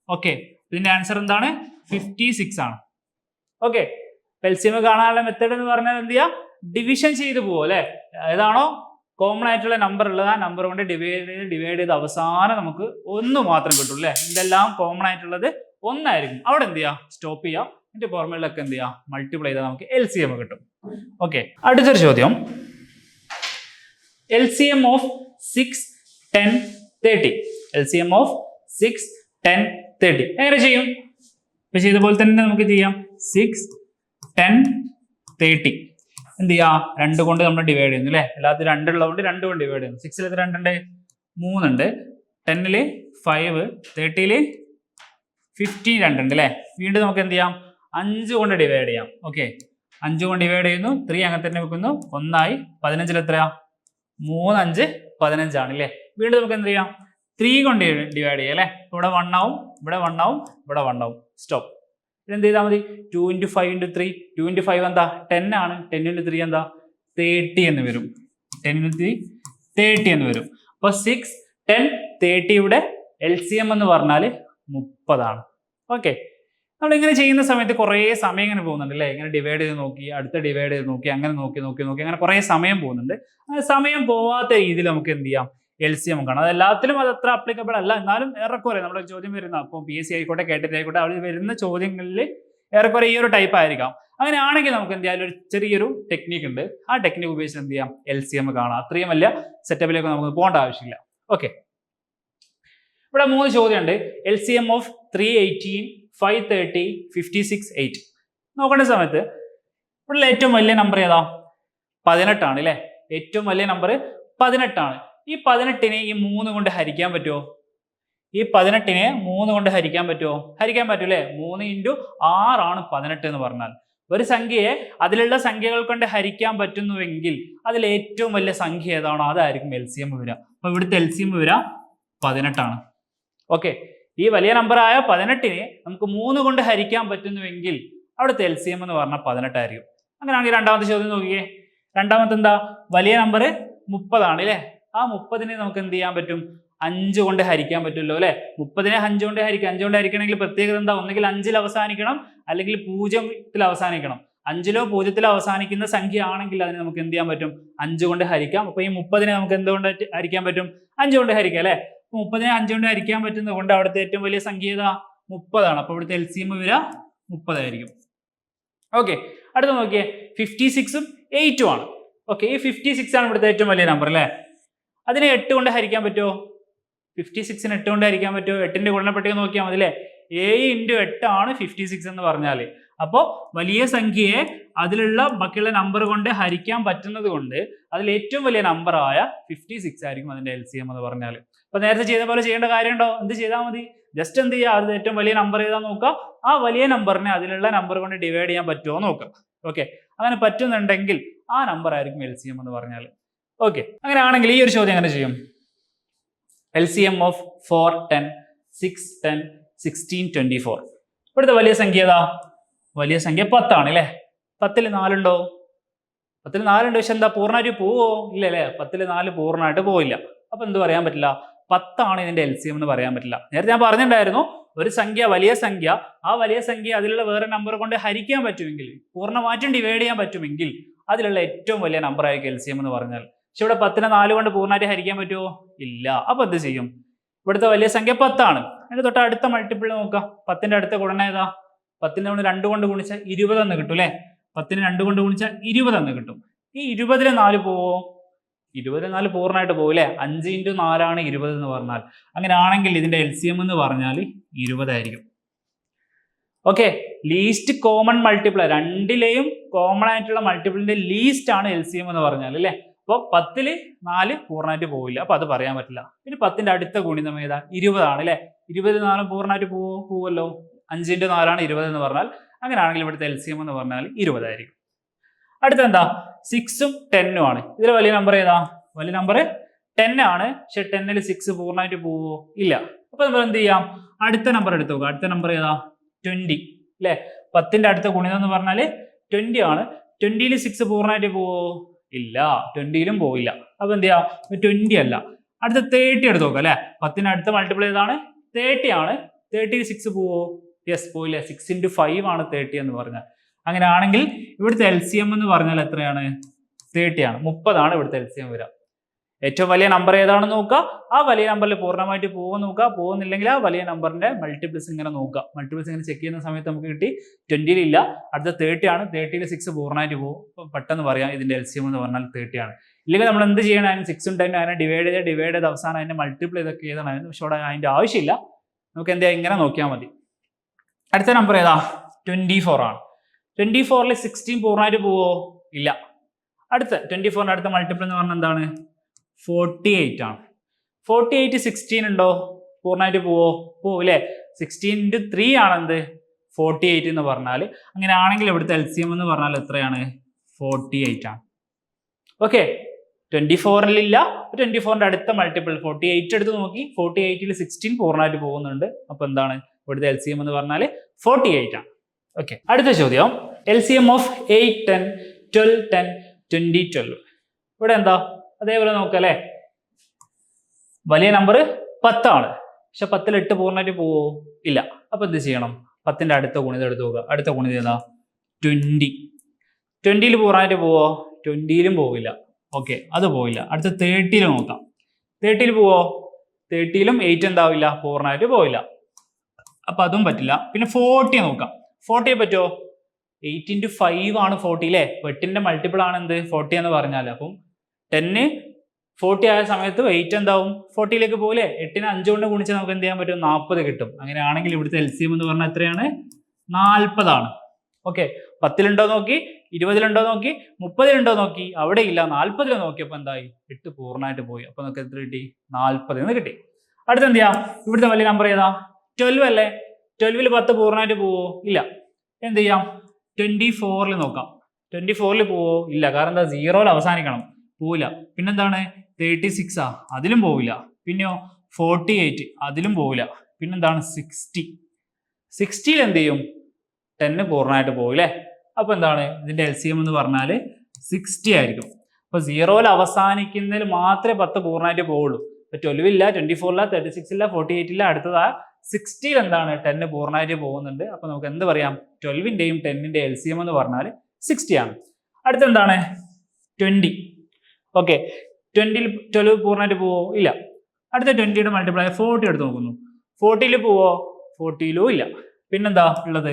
ഓക്കെ ഇതിന്റെ ആൻസർ എന്താണ്? ഫിഫ്റ്റി സിക്സ് ആണ്. ഓക്കെ പെൽസിയം കാണാനുള്ള മെത്തേഡ് എന്ന് പറഞ്ഞാൽ എന്ത് ചെയ്യാം? ഡിവിഷൻ ചെയ്ത് പോകും അല്ലെ? ഏതാണോ? കോമൺ ആയിട്ടുള്ള നമ്പർ ഉള്ളത് ആ നമ്പർ കൊണ്ട് ഡിവൈഡ് ചെയ്ത് ഡിവൈഡ് ചെയ്ത് അവസാനം നമുക്ക് ഒന്ന് മാത്രം കിട്ടും അല്ലേ? ഇതെല്ലാം കോമൺ ആയിട്ടുള്ളത് ഒന്നായിരിക്കും. അവിടെ എന്ത് ചെയ്യാം? സ്റ്റോപ്പ് ചെയ്യാം. എന്നിട്ട് ഫോർമുലൊക്കെ എന്ത് ചെയ്യാം? മൾട്ടിപ്ലൈ ചെയ്താൽ നമുക്ക് എൽ സി എം കിട്ടും. ഓക്കെ അടുത്തൊരു ചോദ്യം. L C M of six ten thirty L C M of six ten thirty എങ്ങനെ ചെയ്യും? ഇപ്പൊ ഇതുപോലെ തന്നെ നമുക്ക് ചെയ്യാം? സിക്സ് ടെൻ തേർട്ടി എന്ത് ചെയ്യാം? രണ്ട് കൊണ്ട് നമ്മൾ ഡിവൈഡ് ചെയ്യുന്നു അല്ലേ? എല്ലാത്തിലും രണ്ടുള്ളതുകൊണ്ട് രണ്ട് കൊണ്ട് ഡിവൈഡ് ചെയ്യുന്നു. സിക്സിൽ എത്ര രണ്ടുണ്ട് മൂന്നുണ്ട് ടെന്നിൽ ഫൈവ് തേർട്ടിയിൽ ഫിഫ്റ്റീൻ രണ്ടുണ്ട് അല്ലേ? വീണ്ടും നമുക്ക് എന്ത് ചെയ്യാം? അഞ്ച് കൊണ്ട് ഡിവൈഡ് ചെയ്യാം. ഓക്കെ അഞ്ച് കൊണ്ട് ഡിവൈഡ് ചെയ്യുന്നു. ത്രീ അങ്ങനെ തന്നെ വെക്കുന്നു. ഒന്നായി പതിനഞ്ചിൽ എത്രയാ? മൂന്നഞ്ച് പതിനഞ്ചാണ് അല്ലേ? വീണ്ടും നമുക്ക് എന്ത് ചെയ്യാം? ത്രീ കൊണ്ട് ഡിവൈഡ് ചെയ്യാം അല്ലേ? ഇവിടെ വൺ ആവും ഇവിടെ വൺ ആവും ഇവിടെ വൺ ആവും. സ്റ്റോപ്പ് എന്ത് ചെയ്താൽ മതി? Two into five into three two into five എന്താ? ടെൻ ആണ്. ടെൻ ഇന്റു ത്രീ എന്താ? തേർട്ടി എന്ന് വരും. ടെൻ ഇന്റു ത്രീ തേർട്ടി എന്ന് വരും. അപ്പോൾ സിക്സ് ടെൻ തേർട്ടിയുടെ എൽ സി എം എന്ന് പറഞ്ഞാൽ മുപ്പതാണ്. ഓക്കെ നമ്മളിങ്ങനെ ചെയ്യുന്ന സമയത്ത് കുറേ സമയം ഇങ്ങനെ പോകുന്നുണ്ട് അല്ലേ? ഇങ്ങനെ ഡിവൈഡ് ചെയ്ത് നോക്കി അടുത്ത ഡിവൈഡ് ചെയ്ത് നോക്കി അങ്ങനെ നോക്കി നോക്കി നോക്കി അങ്ങനെ കുറേ സമയം പോകുന്നുണ്ട്. സമയം പോവാത്ത രീതിയിൽ നമുക്ക് എന്ത് ചെയ്യാം? എൽ സി എം കാണാം അത് എല്ലാത്തിലും അത് അത്ര അപ്ലിക്കബിൾ അല്ല. എന്നാലും ഏറെക്കുറെ നമ്മുടെ ചോദ്യം വരുന്ന അപ്പോൾ പി എസ് സി ആയിക്കോട്ടെ കേട്ടിട്ട് ആയിക്കോട്ടെ അവിടെ വരുന്ന ചോദ്യങ്ങളിൽ ഏറെക്കുറെ ഈ ഒരു ടൈപ്പ് ആയിരിക്കാം. അങ്ങനെയാണെങ്കിൽ നമുക്ക് എന്ത് ചെയ്യാം? ഒരു ചെറിയൊരു ടെക്നിക്ക് ഉണ്ട്. ആ ടെക്നിക്ക് ഉപയോഗിച്ച് എന്ത് ചെയ്യാം? എൽ സി എം കാണാം. അത്രയും വലിയ സെറ്റപ്പിലേക്ക് നമുക്ക് പോകേണ്ട ആവശ്യമില്ല. ഓക്കെ ഇവിടെ മൂന്ന് ചോദ്യമുണ്ട്. L C M of three eighteen five thirty fifty six eight നോക്കേണ്ട സമയത്ത് ഇവിടെ ഏറ്റവും വലിയ നമ്പർ ഏതാ? പതിനെട്ടാണ് അല്ലേ? ഏറ്റവും വലിയ നമ്പർ പതിനെട്ടാണ്. ഈ പതിനെട്ടിനെ ഈ മൂന്ന് കൊണ്ട് ഹരിക്കാൻ പറ്റുമോ ഈ പതിനെട്ടിനെ മൂന്ന് കൊണ്ട് ഹരിക്കാൻ പറ്റുമോ ഹരിക്കാൻ പറ്റൂ അല്ലേ മൂന്ന് ഇന്റു ആറാണ് പതിനെട്ട് എന്ന് പറഞ്ഞാൽ. ഒരു സംഖ്യയെ അതിലുള്ള സംഖ്യകൾ കൊണ്ട് ഹരിക്കാൻ പറ്റുന്നുവെങ്കിൽ അതിൽ ഏറ്റവും വലിയ സംഖ്യ ഏതാണോ? അതായിരിക്കും എൽ സി എം വിവര. അപ്പൊ ഇവിടുത്തെ എൽ സി എം വിവര പതിനെട്ടാണ്. ഓക്കെ ഈ വലിയ നമ്പറായ പതിനെട്ടിനെ നമുക്ക് മൂന്ന് കൊണ്ട് ഹരിക്കാൻ പറ്റുന്നുവെങ്കിൽ അവിടുത്തെ എൽ സി എം എന്ന് പറഞ്ഞാൽ പതിനെട്ടായിരിക്കും. അങ്ങനെയാണെങ്കിൽ രണ്ടാമത്തെ ചോദ്യം നോക്കിയേ രണ്ടാമത്തെ എന്താ വലിയ നമ്പർ മുപ്പതാണ് അല്ലേ? ആ മുപ്പതിനെ നമുക്ക് എന്ത് ചെയ്യാൻ പറ്റും? അഞ്ച് കൊണ്ട് ഹരിക്കാൻ പറ്റുമല്ലോ അല്ലെ? മുപ്പതിനെ അഞ്ച് കൊണ്ട് ഹരിക്കാം അഞ്ച് കൊണ്ട് ഹരിക്കണമെങ്കിൽ പ്രത്യേകത എന്താ? ഒന്നെങ്കിൽ അഞ്ചിൽ അവസാനിക്കണം അല്ലെങ്കിൽ പൂജ്യത്തിൽ അവസാനിക്കണം. അഞ്ചിലോ പൂജ്യത്തിലോ അവസാനിക്കുന്ന സംഖ്യ ആണെങ്കിൽ അതിനെ നമുക്ക് എന്ത് ചെയ്യാൻ പറ്റും? അഞ്ച് കൊണ്ട് ഹരിക്കാം. അപ്പൊ ഈ മുപ്പതിനെ നമുക്ക് എന്തുകൊണ്ട് ഹരിക്കാൻ പറ്റും? അഞ്ച് കൊണ്ട് ഹരിക്കാം അല്ലെ? മുപ്പതിനെ അഞ്ച് കൊണ്ട് ഹരിക്കാൻ പറ്റുന്നത് കൊണ്ട് അവിടുത്തെ ഏറ്റവും വലിയ സംഖ്യ ഏതാ? മുപ്പതാണ്. അപ്പൊ ഇവിടുത്തെ എൽ സി എം വില മുപ്പതായിരിക്കും. ഓക്കെ. അടുത്ത നോക്കിയേ. ഫിഫ്റ്റി സിക്സും എയ്റ്റും ആണ്. ഓക്കെ. ഈ ഫിഫ്റ്റി സിക്സ് ആണ് ഇവിടുത്തെ ഏറ്റവും വലിയ നമ്പർ അല്ലേ? അതിനെ എട്ട് കൊണ്ട് ഹരിക്കാൻ പറ്റുമോ ഫിഫ്റ്റി സിക്സിന് എട്ട് കൊണ്ട് ഹരിക്കാൻ പറ്റുമോ എട്ടിന്റെ ഗുണനപ്പട്ടിക നോക്കിയാൽ മതി അല്ലേ? എ ഇന്റു എട്ടാണ് ഫിഫ്റ്റി സിക്സ് എന്ന് പറഞ്ഞാൽ അപ്പോൾ വലിയ സംഖ്യയെ അതിലുള്ള ബാക്കിയുള്ള നമ്പർ കൊണ്ട് ഹരിക്കാൻ പറ്റുന്നത് കൊണ്ട് അതിൽ ഏറ്റവും വലിയ നമ്പറായ ഫിഫ്റ്റി സിക്സ് ആയിരിക്കും അതിന്റെ എൽ സി എം എന്ന് പറഞ്ഞാൽ അപ്പോൾ നേരത്തെ ചെയ്ത പോലെ ചെയ്യേണ്ട കാര്യമുണ്ടോ? എന്ത് ചെയ്താൽ മതി? ജസ്റ്റ് എന്ത് ചെയ്യുക അത് ഏറ്റവും വലിയ നമ്പർ ചെയ്താൽ നോക്കുക? ആ വലിയ നമ്പറിനെ അതിലുള്ള നമ്പർ കൊണ്ട് ഡിവൈഡ് ചെയ്യാൻ പറ്റുമോ നോക്കുക. ഓക്കെ അങ്ങനെ പറ്റുന്നുണ്ടെങ്കിൽ ആ നമ്പർ ആയിരിക്കും എൽ സി എം എന്ന് പറഞ്ഞാൽ ഓക്കെ അങ്ങനെയാണെങ്കിൽ ഈ ഒരു ചോദ്യം എങ്ങനെ ചെയ്യും? L C M of four ten six ten sixteen twenty four ഇവിടുത്തെ വലിയ സംഖ്യ ഏതാ? വലിയ സംഖ്യ പത്താണ് അല്ലേ? പത്തിൽ നാലുണ്ടോ? പത്തിൽ നാലുണ്ട്. പക്ഷെ എന്താ പൂർണമായിട്ട് പോവോ? ഇല്ല അല്ലേ പത്തിൽ നാല് പൂർണമായിട്ട് പോവില്ല. അപ്പൊ എന്ത് പറയാൻ പറ്റില്ല? പത്താണ് ഇതിന്റെ എൽ സി എം എന്ന് പറയാൻ പറ്റില്ല. നേരത്തെ ഞാൻ പറഞ്ഞിട്ടുണ്ടായിരുന്നു ഒരു സംഖ്യ വലിയ സംഖ്യ ആ വലിയ സംഖ്യ അതിലുള്ള വേറെ നമ്പർ കൊണ്ട് ഹരിക്കാൻ പറ്റുമെങ്കിൽ പൂർണമായിട്ടും ഡിവൈഡ് ചെയ്യാൻ പറ്റുമെങ്കിൽ അതിലുള്ള ഏറ്റവും വലിയ നമ്പർ ആയിരിക്കും എൽ സി എം എന്ന് പറഞ്ഞാൽ. പക്ഷെ ഇവിടെ പത്തിനെ നാല് കൊണ്ട് പൂർണമായിട്ട് ഹരിക്കാൻ പറ്റുമോ? ഇല്ല. അപ്പൊ എന്ത് ചെയ്യും? ഇവിടുത്തെ വലിയ സംഖ്യ പത്താണ്. അതിന് തൊട്ട് അടുത്ത മൾട്ടിപ്പിൾ നോക്കാം. പത്തിന്റെ അടുത്ത ഗുണന ഏതാ? പത്തിന് കൊണ്ട് രണ്ട് കൊണ്ട് ഗുണിച്ചാൽ ഇരുപത് എന്ന് കിട്ടും അല്ലെ? പത്തിന് രണ്ട് കൊണ്ട് ഗുണിച്ചാൽ ഇരുപത് എന്ന് കിട്ടും. ഈ ഇരുപതിലെ നാല് പോവോ? ഇരുപതിൽ നാല് പൂർണമായിട്ട് പോകും അല്ലേ? അഞ്ച് ഇന്റു നാലാണ് ഇരുപത് എന്ന് പറഞ്ഞാൽ. അങ്ങനെ ആണെങ്കിൽ ഇതിന്റെ എൽ സി എം എന്ന് പറഞ്ഞാൽ ഇരുപതായിരിക്കും ഓക്കെ. ലീസ്റ്റ് കോമൺ മൾട്ടിപ്പിൾ രണ്ടിലെയും കോമൺ ആയിട്ടുള്ള മൾട്ടിപ്പിളിന്റെ ലീസ്റ്റ് ആണ് എൽ സി എം എന്ന് പറഞ്ഞാൽ അല്ലേ? അപ്പോൾ പത്തിൽ നാല് പൂർണമായിട്ട് പോവില്ല. അപ്പോൾ അത് പറയാൻ പറ്റില്ല. പിന്നെ പത്തിന്റെ അടുത്ത ഗുണിതം ഏതാ? ഇരുപതാണ് അല്ലെ? ഇരുപത് നാലും പൂർണമായിട്ട് പോവോ പോവല്ലോ? അഞ്ചിന്റെ നാലാണ് ഇരുപത് എന്ന് പറഞ്ഞാൽ അങ്ങനെയാണെങ്കിൽ ഇവിടുത്തെ എൽ സി എം എന്ന് പറഞ്ഞാൽ ഇരുപതായിരിക്കും അടുത്ത എന്താ സിക്സും ടെന്നും ആണ്. ഇതിൽ വലിയ നമ്പർ ഏതാ? വലിയ നമ്പർ ടെൻ ആണ്. പക്ഷെ ടെന്നിൽ സിക്സ് പൂർണമായിട്ട് പോവോ? ഇല്ല. അപ്പൊ നമ്മൾ എന്ത് ചെയ്യാം? അടുത്ത നമ്പർ എടുത്തു നോക്കുക അടുത്ത നമ്പർ ഏതാ? ട്വന്റി അല്ലെ? പത്തിന്റെ അടുത്ത ഗുണിതം എന്ന് പറഞ്ഞാൽ ട്വന്റി ആണ്. ട്വന്റിയിൽ സിക്സ് പൂർണമായിട്ട് പോവോ? ഇല്ല ട്വന്റിയിലും പോയില്ല അപ്പൊ എന്ത് ചെയ്യാം ട്വന്റി അല്ല. അടുത്ത തേർട്ടി എടുത്ത് നോക്കാം അല്ലെ? പത്തിന് അടുത്ത മൾട്ടിപ്പിൾ ഏതാണ് തേർട്ടി ആണ്. തേർട്ടി സിക്സ് പോവോ? യെസ് പോയില്ല സിക്സ് ഇന്റു ഫൈവ് ആണ് തേർട്ടി എന്ന് പറഞ്ഞാൽ അങ്ങനെ ആണെങ്കിൽ ഇവിടുത്തെ എൽ സി എം എന്ന് പറഞ്ഞാൽ എത്രയാണ്? തേർട്ടി ആണ്. മുപ്പതാണ് ഇവിടുത്തെ എൽ സി എം വരിക. ഏറ്റവും വലിയ നമ്പർ ഏതാണെന്ന് നോക്കുക? ആ വലിയ നമ്പറിൽ പൂർണമായിട്ട് പോകുമെന്ന് നോക്കുക. പോകുന്നില്ലെങ്കിൽ ആ വലിയ നമ്പറിന്റെ മൾട്ടിപ്പിൾസ് ഇങ്ങനെ നോക്കുക. മൾട്ടിപ്പിൾസ് ഇങ്ങനെ ചെക്ക് ചെയ്യുന്ന സമയത്ത് നമുക്ക് കിട്ടി ട്വന്റിയിൽ ഇല്ല. അടുത്ത തേർട്ടി ആണ്. തേർട്ടിയിൽ സിക്സ് പൂർണമായിട്ട് പോകും പെട്ടെന്ന് പറയാം ഇതിന്റെ എം എന്ന് പറഞ്ഞാൽ തേർട്ടി ആണ്. ഇല്ലെങ്കിൽ നമ്മൾ എന്ത് ചെയ്യണം? അതിന് സിക്സും ടെൻ അതിനെ ഡിവൈഡ് ചെയ്ത് ഡിവൈഡ് ചെയ്ത് അവസാനം അതിന്റെ മൾട്ടിപ്പിൾ ഇതൊക്കെ ചെയ്താണ് അതിന് പക്ഷേ അവിടെ അതിന്റെ ആവശ്യമില്ല. നമുക്ക് എന്താ ഇങ്ങനെ നോക്കിയാൽ മതി. അടുത്ത നമ്പർ ഏതാ? ട്വന്റി ഫോർ ആണ്. ട്വന്റി ഫോറിൽ സിക്സ്റ്റീൻ പൂർണമായിട്ട് പോവോ? ഇല്ല. അടുത്ത ട്വന്റി ഫോറിന്റെ അടുത്ത മൾട്ടിപ്പിൾ എന്ന് പറഞ്ഞാൽ എന്താണ്? ഫോർട്ടി എയ്റ്റ് ആണ്. ഫോർട്ടി എയ്റ്റ് സിക്സ്റ്റീൻ ഉണ്ടോ? പൂർണമായിട്ട് പോവോ? പോവും അല്ലേ സിക്സ്റ്റീൻ ഇന്റു ത്രീ ആണെന്ത്? ഫോർട്ടി എയ്റ്റ് എന്ന് പറഞ്ഞാൽ അങ്ങനെ ആണെങ്കിൽ ഇവിടുത്തെ എൽ സി എം എന്ന് പറഞ്ഞാൽ എത്രയാണ്? ഫോർട്ടി എയ്റ്റ് ആണ് ഓക്കെ ട്വന്റി ഫോറിലില്ല ട്വന്റി ഫോറിന്റെ അടുത്ത മൾട്ടിപ്പിൾ ഫോർട്ടി എയ്റ്റ് എടുത്ത് നോക്കി. ഫോർട്ടി എയ്റ്റിൽ സിക്സ്റ്റീൻ പൂർണമായിട്ട് പോകുന്നുണ്ട്. അപ്പൊ എന്താണ്? ഇവിടുത്തെ എൽ സി എം എന്ന് പറഞ്ഞാൽ ഫോർട്ടി എയ്റ്റ് ആണ്. ഓക്കെ അടുത്ത ചോദ്യം. L C M of eight ten twelve ten twenty twelve ഇവിടെ എന്താ? അതേപോലെ നോക്കാം അല്ലേ വലിയ നമ്പർ പത്താണ്. പക്ഷെ പത്തിൽ എട്ട് പൂർണമായിട്ട് പോവോ? ഇല്ല. അപ്പൊ എന്ത് ചെയ്യണം? പത്തിന്റെ അടുത്ത ഗുണിത എടുത്ത് നോക്കുക. അടുത്ത ഗുണിത ഏതാ? ട്വന്റി ട്വന്റിയിൽ പൂർണമായിട്ട് പോവോ? ട്വന്റിയിലും പോവില്ല. ഓക്കെ അത് പോവില്ല. അടുത്ത തേർട്ടിയിൽ നോക്കാം. തേർട്ടിയിൽ പോവോ? തേർട്ടിയിലും എയ്റ്റ് എന്താവില്ല? പൂർണമായിട്ട് പോവില്ല. അപ്പൊ അതും പറ്റില്ല. പിന്നെ ഫോർട്ടി നോക്കാം. ഫോർട്ടിയെ പറ്റുമോ എയ്റ്റ് ഇന്റു ഫൈവ് ആണ് ഫോർട്ടി അല്ലേ എട്ടിന്റെ മൾട്ടിപ്പിൾ ആണ് എന്ത്? ഫോർട്ടി എന്ന് പറഞ്ഞാൽ അപ്പം ടെന്ന് ഫോർട്ടി ആയ സമയത്ത് എയ്റ്റ് എന്താവും? ഫോർട്ടിയിലേക്ക് പോലെ എട്ടിന് അഞ്ചുകൊണ്ട് ഗുണിച്ച് നമുക്ക് എന്ത് ചെയ്യാൻ പറ്റും? നാൽപ്പത് കിട്ടും. അങ്ങനെയാണെങ്കിൽ ഇവിടുത്തെ എൽ സി എം എന്ന് പറഞ്ഞാൽ എത്രയാണ്? നാൽപ്പതാണ് ഓക്കെ പത്തിലുണ്ടോ നോക്കി? ഇരുപതിലുണ്ടോ നോക്കി? മുപ്പതിലുണ്ടോ നോക്കി? അവിടെ ഇല്ല നാൽപ്പതിൽ നോക്കിയപ്പോൾ എന്തായി? എട്ട് പൂർണമായിട്ട് പോയി. അപ്പൊ നമുക്ക് എത്ര കിട്ടി? നാൽപ്പത് എന്ന് കിട്ടി. അടുത്ത എന്ത് ചെയ്യാം? ഇവിടുത്തെ വലിയ നമ്പർ ഏതാ? ട്വൽവ് അല്ലേ? ട്വൽവിൽ പത്ത് പൂർണമായിട്ട് പോവോ? ഇല്ല. എന്ത് ചെയ്യാം? ട്വന്റി ഫോറിൽ നോക്കാം. ട്വന്റി ഫോറിൽ പോവോ? ഇല്ല. കാരണം എന്താ? സീറോയിൽ അവസാനിക്കണം. പോവില്ല. പിന്നെന്താണ്? തേർട്ടി ആ അതിലും പോവില്ല. പിന്നെയോ? ഫോർട്ടി എയ്റ്റ് അതിലും പോവില്ല. പിന്നെന്താണ്? സിക്സ്റ്റി സിക്സ്റ്റിയിൽ എന്ത് ചെയ്യും? ടെന്ന് പൂർണമായിട്ട് പോവില്ലേ? അപ്പൊ എന്താണ്? ഇതിന്റെ എൽ സി എം എന്ന് പറഞ്ഞാൽ സിക്സ്റ്റി ആയിരിക്കും. അപ്പൊ സീറോയിൽ അവസാനിക്കുന്നതിൽ മാത്രമേ പത്ത് പൂർണമായിട്ട് പോവുള്ളൂ. ഇപ്പൊ ട്വൽവ് ഇല്ല ട്വന്റി ഫോറില്ല തേർട്ടി സിക്സ് ഇല്ല ഫോർട്ടി എയ്റ്റ് ഇല്ല അടുത്തതാ സിക്സ്റ്റിയിൽ എന്താണ്? ടെന്ന് പൂർണമായിട്ട് പോകുന്നുണ്ട്. അപ്പൊ നമുക്ക് എന്ത് പറയാം? ട്വൽവിന്റെയും ടെന്നിന്റെ എൽ സി എം എന്ന് പറഞ്ഞാൽ സിക്സ്റ്റി ആണ്. അടുത്തെന്താണ്? ട്വന്റി ഓക്കെ ട്വന്റിയിൽ ട്വൽവ് പൂർണമായിട്ട് പോവോ? ഇല്ല. അടുത്ത ട്വന്റിയുടെ മൾട്ടിപ്ലൈ ഫോർട്ടി എടുത്ത് നോക്കുന്നു. ഫോർട്ടിയിൽ പോവോ? ഫോർട്ടിയിലും ഇല്ല. പിന്നെന്താ ഉള്ളത്?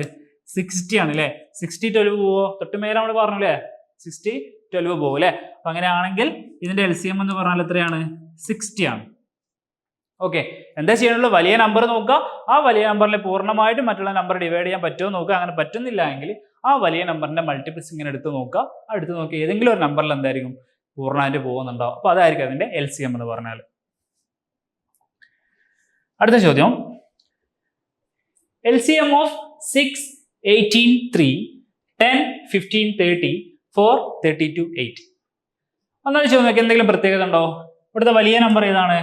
സിക്സ്റ്റി ആണ് അല്ലേ സിക്സ്റ്റി ട്വൽവ് പോവോ? തൊട്ട് മേലെ നമ്മൾ പറഞ്ഞു അല്ലേ സിക്സ്റ്റി ട്വൽവ് പോകും അല്ലേ അപ്പൊ അങ്ങനെയാണെങ്കിൽ ഇതിന്റെ എൽ സി എം എന്ന് പറഞ്ഞാൽ എത്രയാണ്? സിക്സ്റ്റി ആണ്. ഓക്കെ എന്താ ചെയ്യാനുള്ളത് വലിയ നമ്പർ നോക്കുക. ആ വലിയ നമ്പറിൽ പൂർണമായിട്ടും മറ്റുള്ള നമ്പർ ഡിവൈഡ് ചെയ്യാൻ പറ്റുമോ നോക്കുക. അങ്ങനെ പറ്റുന്നില്ല എങ്കിൽ ആ വലിയ നമ്പറിന്റെ മൾട്ടിപ്ലിസ് ഇങ്ങനെ എടുത്ത് നോക്കുക. എടുത്ത് നോക്കി ഏതെങ്കിലും ഒരു നമ്പറിൽ എന്തായിരിക്കും? പൂർണമായിട്ട് പോകുന്നുണ്ടാവും അപ്പൊ അതായിരിക്കും അതിന്റെ എൽ സി എം എന്ന് പറഞ്ഞാൽ അടുത്ത ചോദ്യം. L C M of six eighteen three ten fifteen thirty four thirty two eight ഒന്നാമത് ചോദ്യം എന്തെങ്കിലും പ്രത്യേകത ഉണ്ടോ? ഇവിടുത്തെ വലിയ നമ്പർ ഏതാണ്?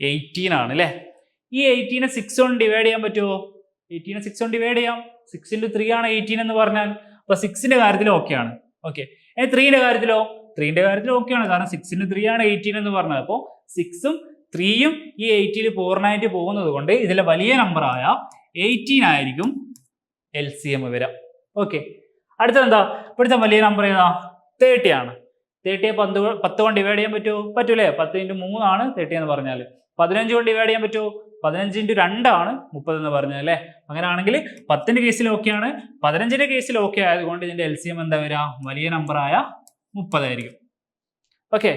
എയ്റ്റീൻ ആണ് അല്ലേ ഈ എയ്റ്റീനെ സിക്സ് കൊണ്ട് ഡിവൈഡ് ചെയ്യാൻ പറ്റുമോ എയ്റ്റീനെ സിക്സ് കൊണ്ട് ഡിവൈഡ് ചെയ്യാം. സിക്സ് ഇന്റു ത്രീ ആണ് എയ്റ്റീൻ എന്ന് പറഞ്ഞാൽ. അപ്പൊ സിക്സിന്റെ കാര്യത്തിൽ ഓക്കെ ആണ്. ഓക്കെ ഏ ത്രീന്റെ കാര്യത്തിലോ? ത്രീന്റെ കാര്യത്തിൽ ഓക്കെ ആണ്. കാരണം സിക്സിന് ത്രീ ആണ് എയ്റ്റീൻ എന്ന് പറഞ്ഞത്. അപ്പോൾ സിക്സും ത്രീയും ഈ എയ്റ്റിൽ പൂർണമായിട്ട് പോകുന്നത് കൊണ്ട് ഇതിലെ വലിയ നമ്പറായ എയ്റ്റീൻ ആയിരിക്കും എൽ സി എം വരാം ഓക്കെ അടുത്തത് എന്താ? ഇവിടുത്തെ വലിയ നമ്പർ ഏതാ? തേർട്ടി ആണ്. തേർട്ടിയെ പന്ത് പത്ത് കൊണ്ട് ഡിവൈഡ് ചെയ്യാൻ പറ്റുമോ പറ്റൂലേ? പത്ത് ഇന്റു മൂന്നാണ് തേർട്ടി എന്ന് പറഞ്ഞാൽ പതിനഞ്ച് കൊണ്ട് ഡിവൈഡ് ചെയ്യാൻ പറ്റുമോ പതിനഞ്ച് ഇന്റു രണ്ടാണ് മുപ്പത് എന്ന് പറഞ്ഞത് അല്ലേ? അങ്ങനെയാണെങ്കിൽ പത്തിന്റെ കേസിൽ ഓക്കെയാണ് പതിനഞ്ചിന്റെ കേസിൽ ഓക്കെ ആയതുകൊണ്ട് ഇതിന്റെ എൽ സി എം എന്താ വരിക? വലിയ നമ്പറായ മുപ്പതായിരിക്കും. ഓക്കെ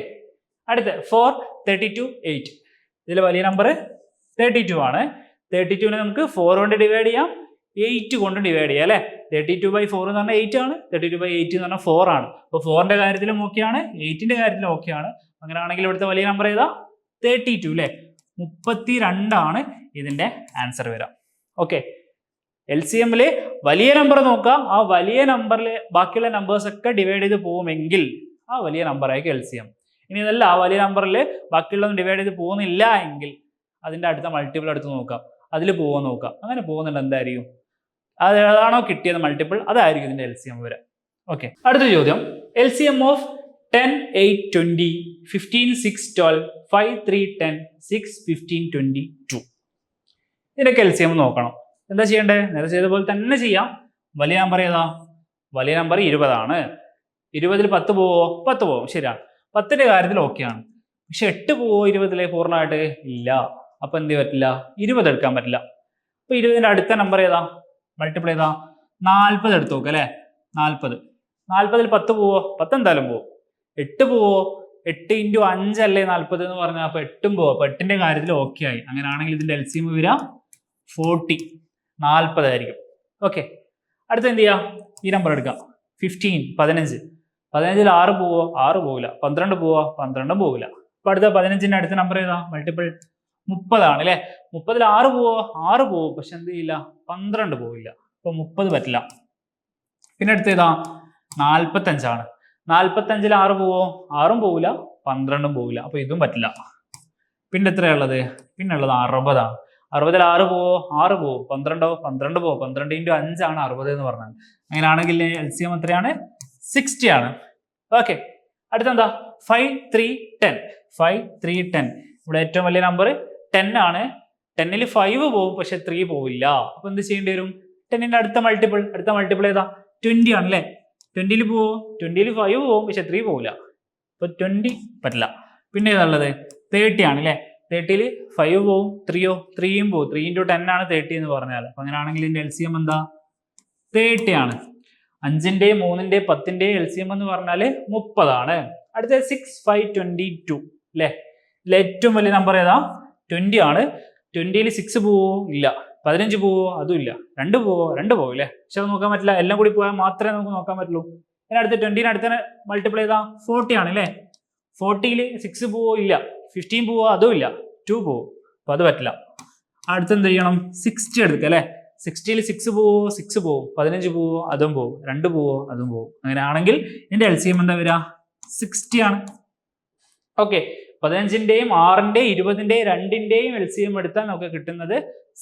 അടുത്ത് ഫോർ തേർട്ടി ടു എയ്റ്റ് ഇതിൽ വലിയ നമ്പർ തേർട്ടി ടു ആണ്. തേർട്ടി ടുവിനെ നമുക്ക് ഫോർ കൊണ്ട് ഡിവൈഡ് ചെയ്യാം. എയ്റ്റ് കൊണ്ട് ഡിവൈഡ് ചെയ്യാം അല്ലേ? തേർട്ടി ടു ബൈ ഫോർ എന്ന് പറഞ്ഞാൽ എയ്റ്റ് ആണ്. തേർട്ടി ടു ബൈ എയ്റ്റ് എന്ന് പറഞ്ഞാൽ ഫോർ ആണ്. അപ്പോൾ ഫോറിന്റെ കാര്യത്തിലും ഓക്കെയാണ് എയ്റ്റിന്റെ കാര്യത്തിലും ഓക്കെയാണ് അങ്ങനെ ആണെങ്കിൽ ഇവിടുത്തെ വലിയ നമ്പർ ഏതാ? തേർട്ടി ടു അല്ലേ? മുപ്പത്തി രണ്ടാണ് ഇതിന്റെ ആൻസർ വരാം. ഓക്കെ എൽ സി എമ്മിൽ വലിയ നമ്പർ നോക്കുക. ആ വലിയ നമ്പറിൽ ബാക്കിയുള്ള നമ്പേഴ്സ് ഒക്കെ ഡിവൈഡ് ചെയ്ത് പോകുമെങ്കിൽ ആ വലിയ നമ്പർ ആയിരിക്കും എൽ സി എം ഇനി ഇതല്ല ആ വലിയ നമ്പറിൽ ബാക്കിയുള്ളതൊന്നും ഡിവൈഡ് ചെയ്ത് പോകുന്നില്ല എങ്കിൽ അതിന്റെ അടുത്ത മൾട്ടിപ്പിൾ എടുത്ത് നോക്കാം അതിൽ പോകാൻ നോക്കാം അങ്ങനെ പോകുന്നുണ്ട് എന്തായിരിക്കും? അത് ഏതാണോ കിട്ടിയത് മൾട്ടിപ്പിൾ അതായിരിക്കും ഇതിന്റെ എൽ സി എം വരെ ഓക്കെ അടുത്ത ചോദ്യം. L C M of ten eight twenty fifteen six twelve five three ten six fifteen twenty two ഇതിന്റെ എൽ സി എം നോക്കണം. എന്താ ചെയ്യേണ്ടേ? നേരെ ചെയ്ത പോലെ തന്നെ ചെയ്യാം. വലിയ നമ്പർ ഏതാ? വലിയ നമ്പർ ഇരുപതാണ്. ഇരുപതിൽ പത്ത് പോവോ? പത്ത് പോവും. ശരിയാണ് പത്തിന്റെ കാര്യത്തിൽ ഓക്കെയാണ് പക്ഷെ എട്ട് പോവോ ഇരുപതിലെ പൂർണമായിട്ട്? ഇല്ല. അപ്പൊ എന്ത് പറ്റില്ല? ഇരുപത് എടുക്കാൻ പറ്റില്ല. അപ്പൊ ഇരുപതിന്റെ അടുത്ത നമ്പർ ഏതാ? മൾട്ടിപ്പിൾ ഏതാ നാൽപ്പത് എടുത്തു നോക്കുക അല്ലെ? നാൽപ്പത് നാൽപ്പതിൽ പത്ത് പോവോ? പത്ത് എന്തായാലും പോവും. എട്ട് പോവോ? എട്ട് ഇന്റു അഞ്ചല്ലേ നാൽപ്പത് എന്ന് പറഞ്ഞാൽ അപ്പൊ എട്ടും പോവും. അപ്പൊ എട്ടിന്റെ കാര്യത്തിൽ ഓക്കെ ആയി. അങ്ങനെയാണെങ്കിൽ ഇതിന്റെ എൽ സി വരിക ഫോർട്ടി നാൽപ്പതായിരിക്കും ഓക്കെ അടുത്ത എന്ത് ചെയ്യാം? ഈ നമ്പർ എടുക്കാം. ഫിഫ്റ്റീൻ പതിനഞ്ച്. പതിനഞ്ചിൽ ആറ് പോവോ? ആറ് പോകില്ല പന്ത്രണ്ട് പോവോ? പന്ത്രണ്ടും പോകില്ല അപ്പൊ അടുത്ത പതിനഞ്ചിന്റെ അടുത്ത നമ്പർ ഏതാ? മൾട്ടിപ്പിൾ മുപ്പതാണ് അല്ലെ? മുപ്പതിൽ ആറ് പോവോ? ആറ് പോവും. പക്ഷെ എന്ത് ചെയ്യില്ല? പന്ത്രണ്ട് പോവില്ല. അപ്പൊ മുപ്പത് പറ്റില്ല. പിന്നെ അടുത്ത ഏതാ? നാൽപ്പത്തഞ്ചാണ് നാൽപ്പത്തഞ്ചിൽ ആറ് പോവോ? ആറും പോവില്ല. പന്ത്രണ്ടും പോവില്ല. അപ്പൊ ഇതും പറ്റില്ല. പിന്നെ എത്രയാ ഉള്ളത്? പിന്നെ ഉള്ളത് അറുപതാണ്. അറുപതിൽ ആറ് പോവോ? ആറ് പോവും? പന്ത്രണ്ടോ? പന്ത്രണ്ട് പോവോ? പന്ത്രണ്ട് ഇന്റു അഞ്ചാണ് അറുപത് എന്ന് പറഞ്ഞത്. അങ്ങനെയാണെങ്കിൽ എൽ സി എം എത്രയാണ്? സിക്സ്റ്റി ആണ്. Okay അടുത്തെന്താ? Five three ten five three ten ഇവിടെ ഏറ്റവും വലിയ നമ്പർ ടെൻ ആണ്. ടെന്നിൽ ഫൈവ് പോവും പക്ഷെ ത്രീ പോവില്ല. അപ്പൊ എന്ത് ചെയ്യേണ്ടി വരും? ടെന്നിന്റെ അടുത്ത മൾട്ടിപ്പിൾ അടുത്ത മൾട്ടിപ്പിൾ ഏതാ? ട്വന്റി ആണ് അല്ലേ? ട്വന്റിയിൽ പോവും? ട്വന്റിയിൽ ഫൈവ് പോവും പക്ഷെ ത്രീ പോവില്ല. അപ്പൊ ട്വന്റി പറ്റില്ല. പിന്നെ ഏതാ ഉള്ളത്? തേർട്ടി ആണ് അല്ലേ? തേർട്ടിയിൽ ഫൈവ് പോവും ത്രീയോ ത്രീയും പോവും. ത്രീ ഇന്റു ടെൻ ആണ് തേർട്ടി എന്ന് പറഞ്ഞാൽ അപ്പം അങ്ങനെയാണെങ്കിൽ ഇതിന്റെ എൽ സി എം എന്താ? തേർട്ടി ആണ്. അഞ്ചിന്റെ മൂന്നിന്റെ പത്തിന്റെ എൽ സി എം എന്ന് പറഞ്ഞാൽ മുപ്പതാണ്. അടുത്ത സിക്സ് ഫൈവ് ട്വന്റി ടു അല്ലേ ഇതിൽ ഏറ്റവും വലിയ നമ്പർ ഏതാ? ട്വന്റി ആണ്. ട്വന്റിയിൽ സിക്സ് പോവോ? ഇല്ല. പതിനഞ്ച് പോവോ? അതും ഇല്ല. രണ്ട് പോവോ? രണ്ട് പോവും അല്ലേ പക്ഷെ അത് നോക്കാൻ പറ്റില്ല. എല്ലാം കൂടി പോയാൽ മാത്രമേ നമുക്ക് നോക്കാൻ പറ്റുള്ളൂ. ഇതിന് അടുത്ത് അടുത്ത മൾട്ടിപ്ലൈ ചെയ്താ ഫോർട്ടി ആണ് അല്ലേ ഫോർട്ടിയിൽ സിക്സ് പോവോ? ഇല്ല. ഫിഫ്റ്റീൻ പോവുക അതും ഇല്ല. ടു പോവും. അപ്പോൾ അത് പറ്റില്ല. അടുത്ത് എന്ത് ചെയ്യണം? സിക്സ്റ്റി എടുക്കുക അല്ലേ? സിക്സ്റ്റിയിൽ സിക്സ് പോവോ? സിക്സ് പോവും. പതിനഞ്ച് പോവോ? അതും പോവും. രണ്ട് പോവോ? അതും പോവും. അങ്ങനെയാണെങ്കിൽ ഇതിന്റെ എൽ സി എം എന്താ വരിക? സിക്സ്റ്റി ആണ്. ഓക്കെ പതിനഞ്ചിന്റെയും ആറിന്റെയും ഇരുപതിന്റെയും രണ്ടിന്റെയും എൽ സി എം എടുത്താൽ നമുക്ക് കിട്ടുന്നത്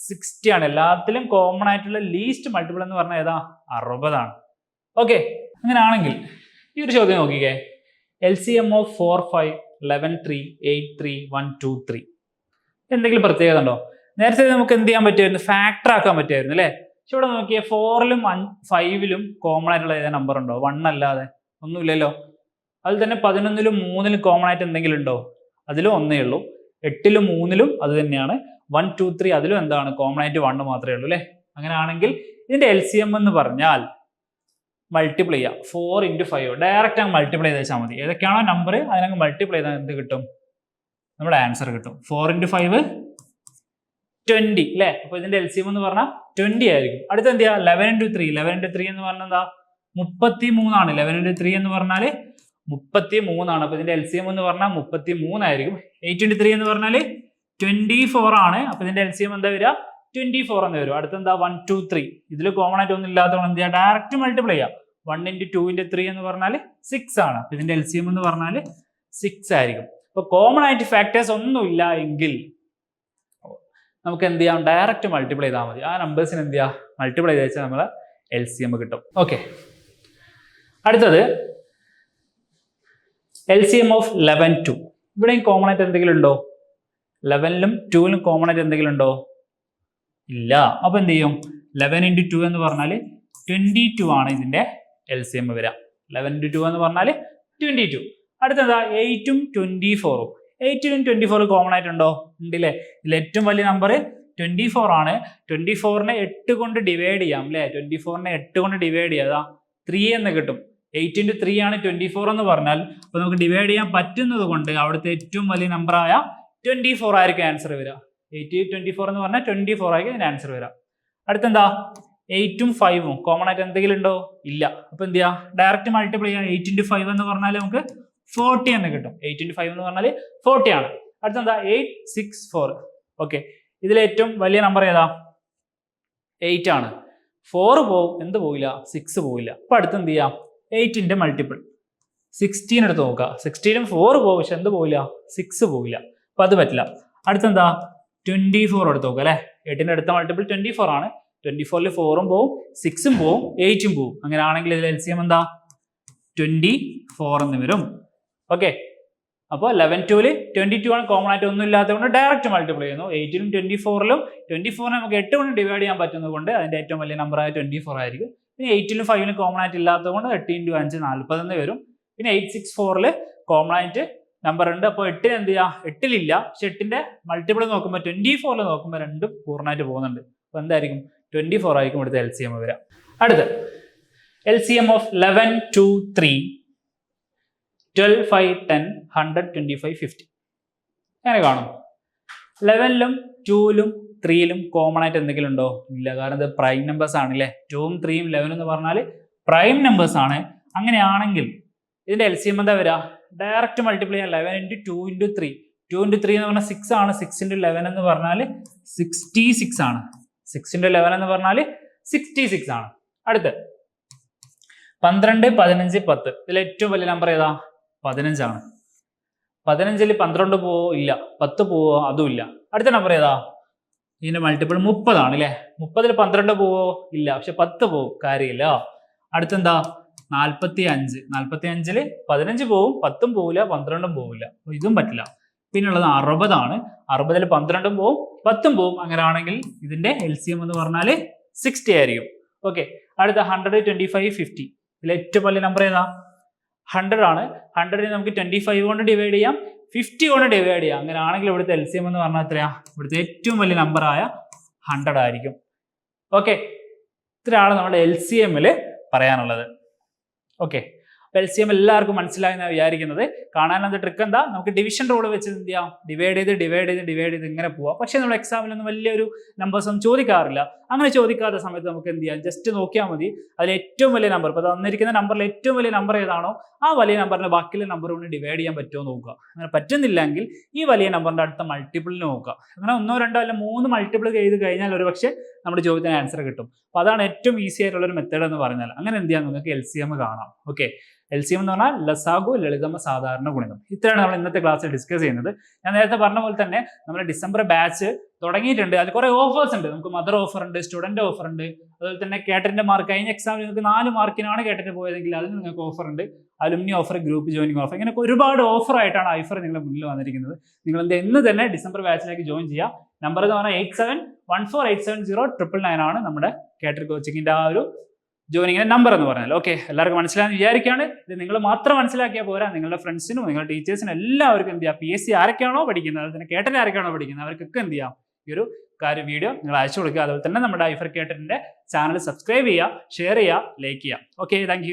സിക്സ്റ്റി ആണ്. എല്ലാത്തിലും കോമൺ ആയിട്ടുള്ള ലീസ്റ്റ് മൾട്ടിപ്പിൾ എന്ന് പറഞ്ഞാൽ ഏതാ? അറുപതാണ് ഓക്കെ അങ്ങനെയാണെങ്കിൽ ഈ ഒരു ചോദ്യം നോക്കിക്കേ. L C M of four five eleven three eight three one two three എന്തെങ്കിലും പ്രത്യേകത ഉണ്ടോ? നേരത്തെ നമുക്ക് എന്ത് ചെയ്യാൻ പറ്റുമായിരുന്നു? ഫാക്ടർ ആക്കാൻ പറ്റുമായിരുന്നു അല്ലേ? പക്ഷെ ഇവിടെ നോക്കിയാൽ ഫോറിലും ഫൈവിലും കോമൺ ആയിട്ടുള്ള ഏതാ നമ്പർ ഉണ്ടോ? വൺ അല്ലാതെ. ഒന്നുമില്ലല്ലോ. അതിൽ തന്നെ പതിനൊന്നിലും മൂന്നിലും കോമൺ ആയിട്ട് എന്തെങ്കിലും ഉണ്ടോ? അതിലും ഒന്നേ ഉള്ളൂ. എട്ടിലും മൂന്നിലും അത് തന്നെയാണ്. വൺ ടു ത്രീ അതിലും എന്താണ്? കോമൺ ആയിട്ട് വൺ മാത്രമേ ഉള്ളൂ അല്ലേ? അങ്ങനെയാണെങ്കിൽ ഇതിന്റെ എൽ സി എം എന്ന് പറഞ്ഞാൽ മൾട്ടിപ്ലൈ ചെയ്യാം. ഫോർ ഇന്റു ഫൈവ് ഡയറക്റ്റ് അങ്ങ് മൾട്ടിപ്ലൈ ചെയ്ത് വെച്ചാൽ മതി. ഏതൊക്കെയാണോ നമ്പർ അതിനങ്ങ് മൾട്ടിപ്ലൈ ചെയ്താൽ എന്ത് കിട്ടും? നമ്മുടെ ആൻസർ കിട്ടും. ഫോർ ഇന്റു ഫൈവ് ട്വന്റി അല്ലേ അപ്പൊ ഇതിന്റെ എൽ സി എം എന്ന് പറഞ്ഞാൽ ട്വന്റി ആയിരിക്കും. അടുത്ത എന്ത് ചെയ്യാം? Eleven into three eleven into three എന്ന് പറഞ്ഞാൽ എന്താ? മുപ്പത്തി മൂന്നാണ് ലെവൻ ഇന്റു ത്രീ എന്ന് പറഞ്ഞാൽ മുപ്പത്തി മൂന്നാണ് അപ്പോൾ ഇതിന്റെ എൽ സി എം എന്ന് പറഞ്ഞാൽ മുപ്പത്തി മൂന്നായിരിക്കും എയ്റ്റ് ഇന്റു ത്രീ എന്ന് പറഞ്ഞാൽ ട്വന്റി ഫോർ ആണ്. അപ്പോൾ ഇതിന്റെ എൽ സി എം എന്താ വരിക? ട്വന്റി ഫോർ എന്ന് വരും. അടുത്തെന്താ? വൺ ടു ത്രീ ഇതിൽ കോമൺ ആയിട്ട് ഒന്നും ഇല്ലാത്തതുകൊണ്ട് എന്ത് ചെയ്യാം? ഡയറക്റ്റ് മൾട്ടിപ്ലൈ ചെയ്യാം. One into two into three എന്ന് പറഞ്ഞാൽ സിക്സ് ആണ്. അപ്പൊ ഇതിന്റെ എൽ സി എം എന്ന് പറഞ്ഞാൽ സിക്സ് ആയിരിക്കും. അപ്പൊ കോമൺ ആയിട്ട് ഫാക്ടേഴ്സ് ഒന്നും ഇല്ല എങ്കിൽ നമുക്ക് എന്ത് ചെയ്യാം? ഡയറക്റ്റ് മൾട്ടിപ്ലൈ ചെയ്താൽ മതി. ആ നമ്പേഴ്സിന് എന്ത് ചെയ്യാം? മൾട്ടിപ്ലൈ ചെയ്ത് വെച്ചാൽ നമ്മൾ എൽ സി എം കിട്ടും. ഓക്കെ അടുത്തത് L C M of eleven two ഇവിടെയും കോമൺ ആയിട്ട് എന്തെങ്കിലും ഉണ്ടോ? ലെവനിലും ടുവിലും കോമൺ ആയിട്ട് എന്തെങ്കിലും ഉണ്ടോ? ഇല്ല. അപ്പോൾ എന്ത് ചെയ്യും? ലെവൻ ഇന്റു ടു എന്ന് പറഞ്ഞാൽ ട്വന്റി ടു ആണ് ഇതിന്റെ എൽ സി എം വരിക ലെവൻ ഇന്റു ടു എന്ന് പറഞ്ഞാൽ ട്വന്റി ടു അടുത്തതാ എയ്റ്റും ട്വന്റി ഫോറും എയ്റ്റിനും ട്വന്റി ഫോർ കോമൺ ആയിട്ടുണ്ടോ? ഉണ്ടല്ലേ? ഇതിൽ ഏറ്റവും വലിയ നമ്പർ ട്വന്റി ഫോർ ആണ്. ട്വന്റി ഫോറിനെ എട്ട് കൊണ്ട് ഡിവൈഡ് ചെയ്യാം അല്ലേ ട്വന്റി ഫോറിനെ എട്ട് കൊണ്ട് ഡിവൈഡ് ചെയ്യാതാ ത്രീ എന്ന് കിട്ടും. എയ്റ്റ് ഇന്റു ത്രീ ആണ് ട്വന്റി ഫോർ എന്ന് പറഞ്ഞാൽ അപ്പോൾ നമുക്ക് ഡിവൈഡ് ചെയ്യാൻ പറ്റുന്നത് കൊണ്ട് അവിടുത്തെ ഏറ്റവും വലിയ നമ്പറായ ട്വന്റി ഫോർ ആയിരിക്കും ആൻസർ വരിക. എയ്റ്റ് ട്വന്റി ഫോർ എന്ന് പറഞ്ഞാൽ ട്വന്റി ഫോർ ആയിരിക്കും ഇതിന് ആൻസർ വരാം. അടുത്തെന്താ? എയ്റ്റും ഫൈവും കോമൺ ആയിട്ട് എന്തെങ്കിലും ഉണ്ടോ? ഇല്ല. അപ്പൊ എന്ത് ചെയ്യാം? ഡയറക്റ്റ് മൾട്ടിപ്ലൈ ചെയ്യാം. എയ്റ്റ് ഇന്റു ഫൈവ് എന്ന് പറഞ്ഞാൽ നമുക്ക് ഫോർട്ടി എന്ന് കിട്ടും. എയ്റ്റ് ഇന്റു ഫൈവ് എന്ന് പറഞ്ഞാൽ ഫോർട്ടി ആണ്. അടുത്തെന്താ? എയ്റ്റ് സിക്സ് ഫോർ ഓക്കെ ഇതിൽ ഏറ്റവും വലിയ നമ്പർ ഏതാ? എയ്റ്റ് ആണ്. ഫോർ പോവും. എന്ത് പോവില്ല? സിക്സ് പോവില്ല. അപ്പൊ അടുത്ത് എന്ത് ചെയ്യാം? എയ്റ്റിന്റെ മൾട്ടിപ്പിൾ സിക്സ്റ്റീൻ എടുത്ത് നോക്കുക. സിക്സ്റ്റീനും ഫോർ പോകും പക്ഷെ എന്ത് പോവില്ല? സിക്സ് പോവില്ല. അപ്പൊ അത് പറ്റില്ല. അടുത്തെന്താ? ട്വന്റി ഫോർ എടുത്ത് നോക്കുക അല്ലെ? എയ്റ്റിന്റെ അടുത്ത മൾട്ടിപ്പിൾ ട്വന്റി ഫോർ ആണ് ട്വന്റി ഫോറിൽ ഫോറും പോവും സിക്സും പോവും എയ്റ്റും പോവും. അങ്ങനെ ആണെങ്കിൽ ഇതിൽ എൽ സി എം എന്താ? ട്വന്റി ഫോർ എന്ന് വരും. ഓക്കെ അപ്പോൾ ലെവൻ ടൂൽ ട്വന്റി ടു ആണ് കോമൺ ആയിട്ട് ഒന്നും ഇല്ലാത്തതുകൊണ്ട് ഡയറക്റ്റ് മൾട്ടിപ്ലൈ ചെയ്യുന്നു. എയ്റ്റിലും ട്വന്റി ഫോറിലും ട്വന്റി ഫോറിന് നമുക്ക് എട്ട് കൊണ്ട് ഡിവൈഡ് ചെയ്യാൻ പറ്റുന്നത് കൊണ്ട് അതിന്റെ ഏറ്റവും വലിയ നമ്പറായ ട്വന്റി ഫോർ ആയിരിക്കും. പിന്നെ എയ്റ്റിലും ഫൈവിലും കോമൺ ആയിട്ട് ഇല്ലാത്തതുകൊണ്ട് എട്ട് ഇന്റു അഞ്ച് നാൽപ്പത് എന്ന് വരും. പിന്നെ എയ്റ്റ് സിക്സ് ഫോറിൽ കോമൺ ആയിട്ട് നമ്പർ ഉണ്ട് അപ്പോൾ എട്ടിന് എന്ത് ചെയ്യാം? എട്ടിലില്ല. പക്ഷെ എട്ടിന്റെ മൾട്ടിപ്പിൾ നോക്കുമ്പോൾ ട്വന്റി ഫോറിൽ നോക്കുമ്പോൾ രണ്ടും പൂർണമായിട്ട് പോകുന്നുണ്ട്. അപ്പോൾ എന്തായിരിക്കും? ട്വന്റി ഫോർ ആയിരിക്കും ഇവിടുത്തെ എൽ സി എം വരാം അടുത്ത് L C M of eleven two three twelve five ten hundred twenty five fifty അങ്ങനെ കാണും ലെവനിലും ടൂവിലും ത്രീയിലും കോമൺ ആയിട്ട് എന്തെങ്കിലും ഉണ്ടോ? ഇല്ല. കാരണം ഇത് പ്രൈം നമ്പേഴ്സ് ആണ് അല്ലേ ടൂവും ത്രീയും ലെവനും എന്ന് പറഞ്ഞാൽ പ്രൈം നമ്പേഴ്സ് ആണ്. അങ്ങനെയാണെങ്കിൽ ഇതിന്റെ എൽ സി എം എന്താ വരിക? ഡയറക്റ്റ് മൾട്ടിപ്ലൈ ചെയ്യാം eleven into two into three two into three എന്ന് പറഞ്ഞാൽ സിക്സ് ആണ്. സിക്സ് ഇന്റു ലെവൻ എന്ന് പറഞ്ഞാൽ സിക്സ്റ്റി സിക്സ് ആണ്. സിക്സ് ഇന്റു ലെവൻ എന്ന് പറഞ്ഞാൽ സിക്സ്റ്റി സിക്സ് ആണ്. അടുത്ത്. പന്ത്രണ്ട് പതിനഞ്ച് പത്ത്. ഇതിൽ ഏറ്റവും വലിയ നമ്പർ ഏതാ? പതിനഞ്ചാണ് പതിനഞ്ചിൽ പന്ത്രണ്ട് പോവോ ഇല്ല. പത്ത് പോവോ അതും ഇല്ല. അടുത്ത നമ്പർ ഏതാ? ഇതിന്റെ മൾട്ടിപ്പിൾ മുപ്പതാണ് അല്ലേ മുപ്പതിൽ പന്ത്രണ്ട് പോവോ? ഇല്ല. പക്ഷെ പത്ത് പോവും. കാര്യമില്ല. അടുത്തെന്താ? നാൽപ്പത്തി അഞ്ച് നാൽപ്പത്തി അഞ്ചിൽ പതിനഞ്ച് പോവും പത്തും പോവില്ല പന്ത്രണ്ടും പോവില്ല. ഇതും പറ്റില്ല. പിന്നുള്ളത് അറുപതാണ്. അറുപതിൽ പന്ത്രണ്ടും പോവും പത്തും പോവും. അങ്ങനെയാണെങ്കിൽ ഇതിന്റെ എൽ സി എം എന്ന് പറഞ്ഞാൽ സിക്സ്റ്റി ആയിരിക്കും. ഓക്കെ അടുത്ത ഹൺഡ്രഡ് ട്വന്റി ഫൈവ് ഫിഫ്റ്റി ഇതിൽ ഏറ്റവും വലിയ നമ്പർ ഏതാ? ഹൺഡ്രഡ് ആണ്. ഹൺഡ്രഡിനെ നമുക്ക് ട്വന്റി ഫൈവ് കൊണ്ട് ഡിവൈഡ് ചെയ്യാം. ഫിഫ്റ്റി കൊണ്ട് ഡിവൈഡ് ചെയ്യാം. അങ്ങനെ ആണെങ്കിൽ ഇവിടുത്തെ എൽ സി എം എന്ന് പറഞ്ഞാൽ എത്രയാ? ഇവിടുത്തെ ഏറ്റവും വലിയ നമ്പർ ആയ ഹൺഡ്രഡ് ആയിരിക്കും. ഓക്കെ ഇത്രയാണ് നമ്മുടെ എൽ സി എമ്മിൽ പറയാനുള്ളത്. ഓക്കെ എൽ സി എല്ലാവർക്കും മനസ്സിലായി എന്നാണ് വിചാരിക്കുന്നത്. കാണാനുള്ള ട്രിക്ക് എന്താ? നമുക്ക് ഡിവിഷൻ റൂൾ വെച്ച് എന്ത് ചെയ്യാം? ഡിവൈഡ് ചെയ്ത് ഡിവൈഡ് ചെയ്ത് ഡിവൈഡ് ചെയ്ത് ഇങ്ങനെ പോവാം. പക്ഷേ നമ്മൾ എക്സാമിലൊന്നും വലിയൊരു നമ്പേഴ്സ് ഒന്നും ചോദിക്കാറില്ല. അങ്ങനെ ചോദിക്കാത്ത സമയത്ത് നമുക്ക് എന്ത് ചെയ്യാം? ജസ്റ്റ് നോക്കിയാൽ മതി. അതിൽ ഏറ്റവും വലിയ നമ്പർ ഇപ്പോൾ തന്നിരിക്കുന്ന നമ്പറിൽ ഏറ്റവും വലിയ നമ്പർ ഏതാണോ ആ വലിയ നമ്പറിന്റെ ബാക്കിയുള്ള നമ്പർ കൊണ്ട് ഡിവൈഡ് ചെയ്യാൻ പറ്റുമോ നോക്കുക. അങ്ങനെ പറ്റുന്നില്ലെങ്കിൽ ഈ വലിയ നമ്പറിന്റെ അടുത്ത മൾട്ടിപ്പിളിന് നോക്കുക. അങ്ങനെ ഒന്നോ രണ്ടോ അല്ല മൂന്ന് മൾട്ടിപ്പിൾ ചെയ്ത് കഴിഞ്ഞാൽ ഒരു പക്ഷേ നമ്മുടെ ചോദ്യത്തിന് ആൻസർ കിട്ടും. അപ്പോൾ അതാണ് ഏറ്റവും ഈസി ആയിട്ടുള്ള ഒരു മെത്തേഡ് എന്ന് പറഞ്ഞാൽ. അങ്ങനെ എന്ത് ചെയ്യാം? നിങ്ങൾക്ക് എൽ സി എം കാണാം. ഓക്കെ എൽ സി എം എന്ന് പറഞ്ഞാൽ ലസാഗു ലളിതമ സാധാരണ ഗുണിതം. ഇത്രയാണ് നമ്മൾ ഇന്നത്തെ ക്ലാസ്സിൽ ഡിസ്കസ് ചെയ്യുന്നത്. ഞാൻ നേരത്തെ പറഞ്ഞ പോലെ തന്നെ നമ്മുടെ ഡിസംബർ ബാച്ച് തുടങ്ങിയിട്ടുണ്ട്. അതിൽ കുറേ ഓഫേഴ്സ് ഉണ്ട്. നമുക്ക് മദർ ഓഫർ ഉണ്ട് സ്റ്റുഡന്റ് ഓഫർ ഉണ്ട്. അതുപോലെ തന്നെ കേട്ടറിന്റെ മാർക്ക് കഴിഞ്ഞ എക്സാമിൽ നിങ്ങൾക്ക് നാല് മാർക്കിനാണ് കേട്ടിട്ട് പോയതെങ്കിൽ അതിന് നിങ്ങൾക്ക് ഓഫർ ഉണ്ട്. Alumni offer group joining offer ഇങ്ങനെ ഒരുപാട് ഓഫർ ആയിട്ടാണ് ഐഫർ നിങ്ങളുടെ മുന്നിൽ വന്നിരിക്കുന്നത്. നിങ്ങൾ എന്ത് ഇന്ന് തന്നെ ഡിസംബർ ബാച്ചിലേക്ക് ജോയിൻ ചെയ്യാം നമ്പർ എന്ന് പറഞ്ഞാൽ eight seven one four eight seven zero triple nine ആണ് നമ്മുടെ കേട്ടർ കോച്ചിങ്ങിന്റെ ആ ഒരു ജോയിനിങ്ങിന്റെ നമ്പർ എന്ന് പറഞ്ഞാൽ. ഓക്കെ എല്ലാവർക്കും മനസ്സിലാന്ന് വിചാരിക്കുകയാണ്. ഇത് നിങ്ങൾ മാത്രം മനസ്സിലാക്കിയാൽ പോരാ. നിങ്ങളുടെ ഫ്രണ്ട്സിനും നിങ്ങളുടെ ടീച്ചേഴ്സിനും എല്ലാവർക്കും എന്ത് ചെയ്യാം? പി എസ് സി ആരൊക്കെയാണോ പഠിക്കുന്നത്? അതുപോലെ തന്നെ കേട്ടൻ ആരൊക്കെയാണോ പഠിക്കുന്നത്? അവർക്കൊക്കെ എന്ത് ചെയ്യാം? ഈ ഒരു കാര്യം വീഡിയോ നിങ്ങൾ അയച്ചു കൊടുക്കുക. അതുപോലെ തന്നെ നമ്മുടെ ഐഫർ കേട്ടന്റെ ചാനൽ സബ്സ്ക്രൈബ് ചെയ്യുക ഷെയർ ചെയ്യുക ലൈക്ക് ചെയ്യുക. Okay thank